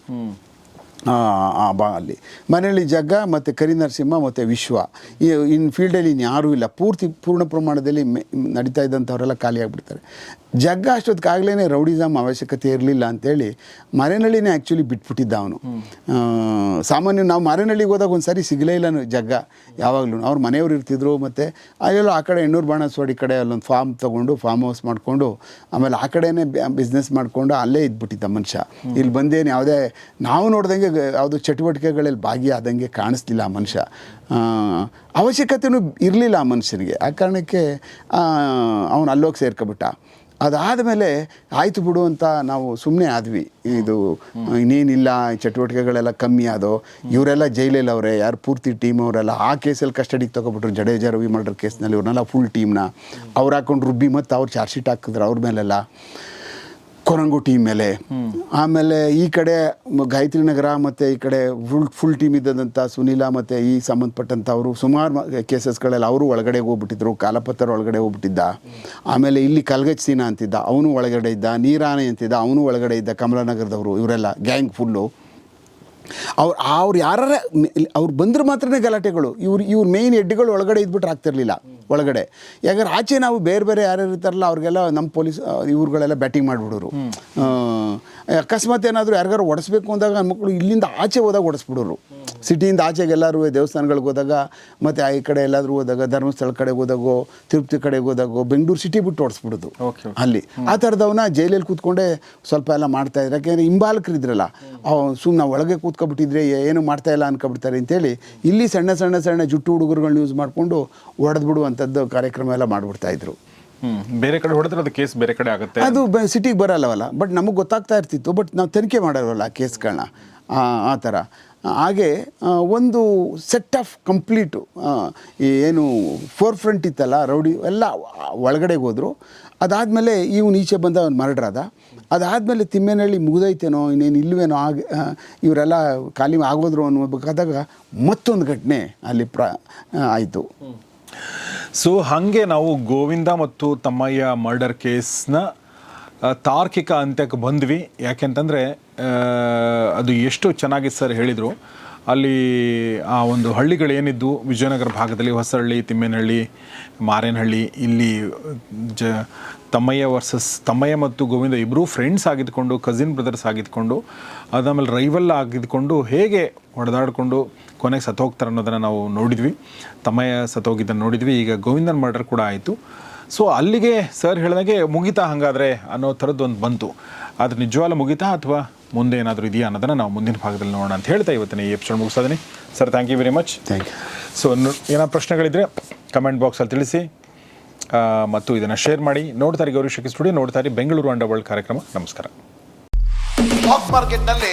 ಆ, ಬಾ ಅಲ್ಲಿ ಮನೆಯಲ್ಲಿ ಜಗ್ಗ ಮತ್ತು ಕರಿ ನರಸಿಂಹ ಮತ್ತು ವಿಶ್ವ. ಈ ಇನ್ ಫೀಲ್ಡಲ್ಲಿ ಇನ್ನು ಯಾರೂ ಇಲ್ಲ. ಪೂರ್ತಿ ಪೂರ್ಣ ಪ್ರಮಾಣದಲ್ಲಿ ನಡೀತಾ ಇದ್ದಂಥವರೆಲ್ಲ ಖಾಲಿ ಆಗಿಬಿಡ್ತಾರೆ. ಜಗ್ಗ ಅಷ್ಟೊತ್ತಿಗಾಗಲೇ ರೌಡಿಸಮ್ ಅವಶ್ಯಕತೆ ಇರಲಿಲ್ಲ ಅಂತೇಳಿ ಮರೆನಹಳ್ಳಿನೇ ಆ್ಯಕ್ಚುಲಿ ಬಿಟ್ಬಿಟ್ಟಿದ್ದ ಅವನು. ಸಾಮಾನ್ಯ ನಾವು ಮರೆನಹಳ್ಳಿಗೆ ಹೋದಾಗ ಒಂದು ಸರಿ ಸಿಗಲೇ ಇಲ್ಲ ಜಗ್ಗ ಯಾವಾಗಲೂ. ಅವ್ರ ಮನೆಯವ್ರು ಇರ್ತಿದ್ರು ಮತ್ತು ಅಲ್ಲೆಲ್ಲೋ ಆ ಕಡೆ ಎಣ್ಣೂರು ಬಾಣಸ್ವಾಡಿ ಕಡೆ ಅಲ್ಲೊಂದು ಫಾರ್ಮ್ ತೊಗೊಂಡು ಫಾರ್ಮ್ ಹೌಸ್ ಮಾಡಿಕೊಂಡು ಆಮೇಲೆ ಆ ಕಡೆನೇ ಬಿಸ್ನೆಸ್ ಮಾಡಿಕೊಂಡು ಅಲ್ಲೇ ಇದ್ಬಿಟ್ಟಿದ್ದ ಮನುಷ್ಯ. ಇಲ್ಲಿ ಬಂದೇನು ಯಾವುದೇ ನಾವು ನೋಡ್ದಂಗೆ ಗ- ಯಾವುದೋ ಚಟುವಟಿಕೆಗಳಲ್ಲಿ ಭಾಗಿಯಾದಂಗೆ ಕಾಣಿಸ್ಲಿಲ್ಲ ಆ ಮನುಷ್ಯ. ಅವಶ್ಯಕತೆಯೂ ಇರಲಿಲ್ಲ ಆ ಮನುಷ್ಯನಿಗೆ. ಆ ಕಾರಣಕ್ಕೆ ಅವನು ಅಲ್ಲೋಗಿ ಸೇರ್ಕೊಬಿಟ್ಟ ಅದಾದಮೇಲೆ ಆಯಿತು ಬಿಡು ಅಂತ ನಾವು ಸುಮ್ಮನೆ ಆದ್ವಿ. ಇದು ಇನ್ನೇನಿಲ್ಲ ಚಟುವಟಿಕೆಗಳೆಲ್ಲ ಕಮ್ಮಿ ಆದೋ. ಇವರೆಲ್ಲ ಜೈಲಲ್ಲಿ ಅವರೇ ಯಾರು ಪೂರ್ತಿ ಟೀಮ್ ಅವರೆಲ್ಲ ಆ ಕೇಸಲ್ಲಿ ಕಸ್ಟಡಿಗೆ ತೊಗೊಬಿಟ್ರು. ಜಡೇಜಾ ರವಿ ಮರ್ಡರ್ ಕೇಸ್ನಲ್ಲಿ ಇವ್ರನ್ನೆಲ್ಲ ಫುಲ್ ಟೀಮ್ನ ಅವ್ರು ಹಾಕೊಂಡು ರುಬ್ಬಿ ಮತ್ತು ಅವ್ರು ಚಾರ್ಜ್ ಶೀಟ್ ಹಾಕಿದ್ರು ಅವ್ರ ಮೇಲೆಲ್ಲ. ಕೊರಂಗು ಟೀಮ್ ಮೇಲೆ. ಆಮೇಲೆ ಈ ಕಡೆ ಗಾಯತ್ರಿ ನಗರ ಮತ್ತು ಈ ಕಡೆ ಫುಲ್ ಫುಲ್ ಟೀಮ್ ಇದ್ದಂಥ ಸುನೀಲ ಮತ್ತು ಈ ಸಂಬಂಧಪಟ್ಟಂಥವರು ಸುಮಾರು ಕೇಸಸ್ಗಳೆಲ್ಲ ಅವರು ಒಳಗಡೆ ಹೋಗ್ಬಿಟ್ಟಿದ್ರು. ಕಾಲಪತ್ರ ಒಳಗಡೆ ಹೋಗ್ಬಿಟ್ಟಿದ್ದ. ಆಮೇಲೆ ಇಲ್ಲಿ ಕಲ್ಗಜ್ ಸೀನಾ ಅಂತಿದ್ದ. ಅವನು ಒಳಗಡೆ ಇದ್ದ. ನೀರಾನೆ ಅಂತಿದ್ದ. ಅವನು ಒಳಗಡೆ ಇದ್ದ ಕಮಲಾನಗರದವರು, ಇವರೆಲ್ಲ ಗ್ಯಾಂಗ್ ಫುಲ್ಲು ಅವ್ರು ಅವ್ರು ಯಾರ ಅವ್ರು ಬಂದ್ರೆ ಮಾತ್ರನೇ ಗಲಾಟೆಗಳು. ಇವ್ರು, ಇವ್ರ ಮೇಯ್ನ್ ಹೆಡ್ಗಳು ಒಳಗಡೆ ಇದ್ಬಿಟ್ರೆ ಆಗ್ತಿರ್ಲಿಲ್ಲ. ಒಳಗಡೆ. ಯಾಕಂದ್ರೆ ಆಚೆ ನಾವು ಬೇರೆ ಬೇರೆ ಯಾರ್ಯಾರು ಇರ್ತಾರಲ್ಲ ಅವ್ರಿಗೆಲ್ಲ ನಮ್ಮ ಪೊಲೀಸ್ ಇವ್ರುಗಳೆಲ್ಲ ಬ್ಯಾಟಿಂಗ್ ಮಾಡಿಬಿಡೋರು. ಅಕಸ್ಮಾತ್ ಏನಾದರೂ ಯಾರಿಗಾರು ಓಡಿಸ್ಬೇಕು ಅಂದಾಗ ಮಕ್ಕಳು ಇಲ್ಲಿಂದ ಆಚೆ ಹೋದಾಗ ಓಡಿಸ್ಬಿಡೋರು. ಸಿಟಿಯಿಂದ ಆಚೆಗೆ ಎಲ್ಲರೂ ದೇವಸ್ಥಾನಗಳಿಗೆ ಹೋದಾಗ ಮತ್ತು ಈ ಕಡೆ ಎಲ್ಲಾದರೂ ಹೋದಾಗ ಧರ್ಮಸ್ಥಳ ಕಡೆಗೆ ಹೋದಾಗೋ ತಿರುಪತಿ ಕಡೆಗೆ ಹೋದಾಗೋ ಬೆಂಗಳೂರು ಸಿಟಿ ಬಿಟ್ಟು ಓಡಿಸ್ಬಿಡೋದು ಅಲ್ಲಿ. ಆ ಥರದವನ್ನ ಜೈಲಲ್ಲಿ ಕೂತ್ಕೊಂಡೆ ಸ್ವಲ್ಪ ಎಲ್ಲ ಮಾಡ್ತಾ ಇದ್ರು ಯಾಕೆಂದರೆ ಹಿಂಬಾಲಕರಿದ್ರಲ್ಲ ಸುಮ್ಮನೆ ಒಳಗೆ ಕೂತ್ಕೊಬಿಟ್ಟಿದ್ರೆ ಏನು ಮಾಡ್ತಾ ಇಲ್ಲ ಅನ್ಕೊಬಿಡ್ತಾರೆ ಅಂತೇಳಿ ಇಲ್ಲಿ ಸಣ್ಣ ಸಣ್ಣ ಸಣ್ಣ ಜುಟ್ಟು ಹುಡುಗರುಗಳನ್ನ ಯೂಸ್ ಮಾಡಿಕೊಂಡು ಹೊಡೆದು ಬಿಡುವಂಥದ್ದು ಕಾರ್ಯಕ್ರಮ ಎಲ್ಲ ಮಾಡಿಬಿಡ್ತಾ ಇದ್ರು. ಹ್ಮ್ ಬೇರೆ ಕಡೆ ಹೊಡೆದ್ರೆ ಅದು ಕೇಸ್ ಬೇರೆ ಕಡೆ ಆಗುತ್ತೆ. ಅದು ಸಿಟಿಗೆ ಬರಲ್ಲವಲ್ಲ ಬಟ್ ನಮಗೆ ಗೊತ್ತಾಗ್ತಾ ಇರ್ತಿತ್ತು ಬಟ್ ನಾವು ತನಿಖೆ ಮಾಡೋರಲ್ಲ ಕೇಸ್ಗಳನ್ನ ಆ ಥರ ಹಾಗೆ ಒಂದು ಸೆಟ್ ಆಫ್ ಕಂಪ್ಲೀಟು ಏನು ಫೋರ್ ಫ್ರಂಟ್ ಇತ್ತಲ್ಲ ರೌಡಿ ಎಲ್ಲ ಒಳಗಡೆಗೆ ಹೋದರು. ಅದಾದಮೇಲೆ ಇವನು ಈಚೆ ಬಂದ ಅವ್ನು ಮರ್ಡರ್ ಆದ ಅದಾದಮೇಲೆ ತಿಮ್ಮೇನಹಳ್ಳಿ ಮುಗಿದೈತೇನೋ ಇನ್ನೇನು ಇಲ್ವೇನೋ ಆಗ ಇವರೆಲ್ಲ ಖಾಲಿ ಆಗೋದ್ರು ಅನ್ನಬೇಕಾದಾಗ ಮತ್ತೊಂದು ಘಟನೆ ಅಲ್ಲಿ ಪ್ರ ಆಯಿತು. ಸೊ ಹಾಗೆ ನಾವು ಗೋವಿಂದ ಮತ್ತು ತಮ್ಮಯ್ಯ ಮರ್ಡರ್ ಕೇಸ್ನ ತಾರ್ಕಿಕ ಅಂತ್ಯಕ್ಕೆ ಬಂದ್ವಿ. ಯಾಕೆಂತಂದರೆ ಅದು ಎಷ್ಟು ಚೆನ್ನಾಗಿ ಸರ್ ಹೇಳಿದರು. ಅಲ್ಲಿ ಆ ಒಂದು ಹಳ್ಳಿಗಳೇನಿದ್ದು ವಿಜಯನಗರ ಭಾಗದಲ್ಲಿ ಹೊಸಹಳ್ಳಿ, ತಿಮ್ಮೇನಹಳ್ಳಿ, ಮಾರೇನಹಳ್ಳಿ, ಇಲ್ಲಿ ಜ, ತಮ್ಮಯ್ಯ ವರ್ಸಸ್ ತಮ್ಮಯ್ಯ ಮತ್ತು ಗೋವಿಂದ ಇಬ್ಬರೂ ಫ್ರೆಂಡ್ಸ್ ಆಗಿದ್ಕೊಂಡು ಕಸಿನ್ ಬ್ರದರ್ಸ್ ಆಗಿದ್ಕೊಂಡು, ಅದಾದಮೇಲೆ ರೈವಲ್ ಆಗಿದ್ಕೊಂಡು ಹೇಗೆ ಹೊಡೆದಾಡಿಕೊಂಡು ಕೊನೆಗೆ ಸತ್ತೋಗ್ತಾರೆ ಅನ್ನೋದನ್ನು ನಾವು ನೋಡಿದ್ವಿ. ತಮ್ಮಯ್ಯ ಸತ್ತೋಗಿದ್ದನ್ನು ನೋಡಿದ್ವಿ. ಈಗ ಗೋವಿಂದನ್ ಮರ್ಡರ್ ಕೂಡ ಆಯಿತು. ಸೊ ಅಲ್ಲಿಗೆ ಸರ್ ಹೇಳಿದಾಗೆ ಮುಗಿತಾ ಹಾಗಾದರೆ ಅನ್ನೋ ಥರದ್ದು ಒಂದು ಬಂತು. ಆದರೆ ನಿಜವಾಗ್ಲೂ ಮುಗಿತಾ ಅಥವಾ ಮುಂದೆ ಏನಾದರೂ ಇದೆಯಾ ಅನ್ನೋದನ್ನು ನಾವು ಮುಂದಿನ ಭಾಗದಲ್ಲಿ ನೋಡೋಣ ಅಂತ ಹೇಳ್ತಾ ಇವತ್ತಿನ ಈ episode ಮುಗಿಸೋದೀನಿ sir thank you very much thank you so ಏನಾದ್ರು ಪ್ರಶ್ನೆಗಳಿದ್ರೆ ಕಮೆಂಟ್ ಬಾಕ್ಸಲ್ಲಿ ತಿಳಿಸಿ. ಮತ್ತು ಇದನ್ನು ಶೇರ್ ಮಾಡಿ. ನೋಡ್ತಾರೆ ಗೌರಿ ಶಕಿ ಸ್ಟುಡಿಯೋ ನೋಡ್ತಾರೆ ಬೆಂಗಳೂರು ಅಂಡರ್ ವರ್ಲ್ಡ್ ಕಾರ್ಯಕ್ರಮ. ನಮಸ್ಕಾರ. ಸ್ಟಾಕ್ ಮಾರ್ಕೆಟ್ನಲ್ಲಿ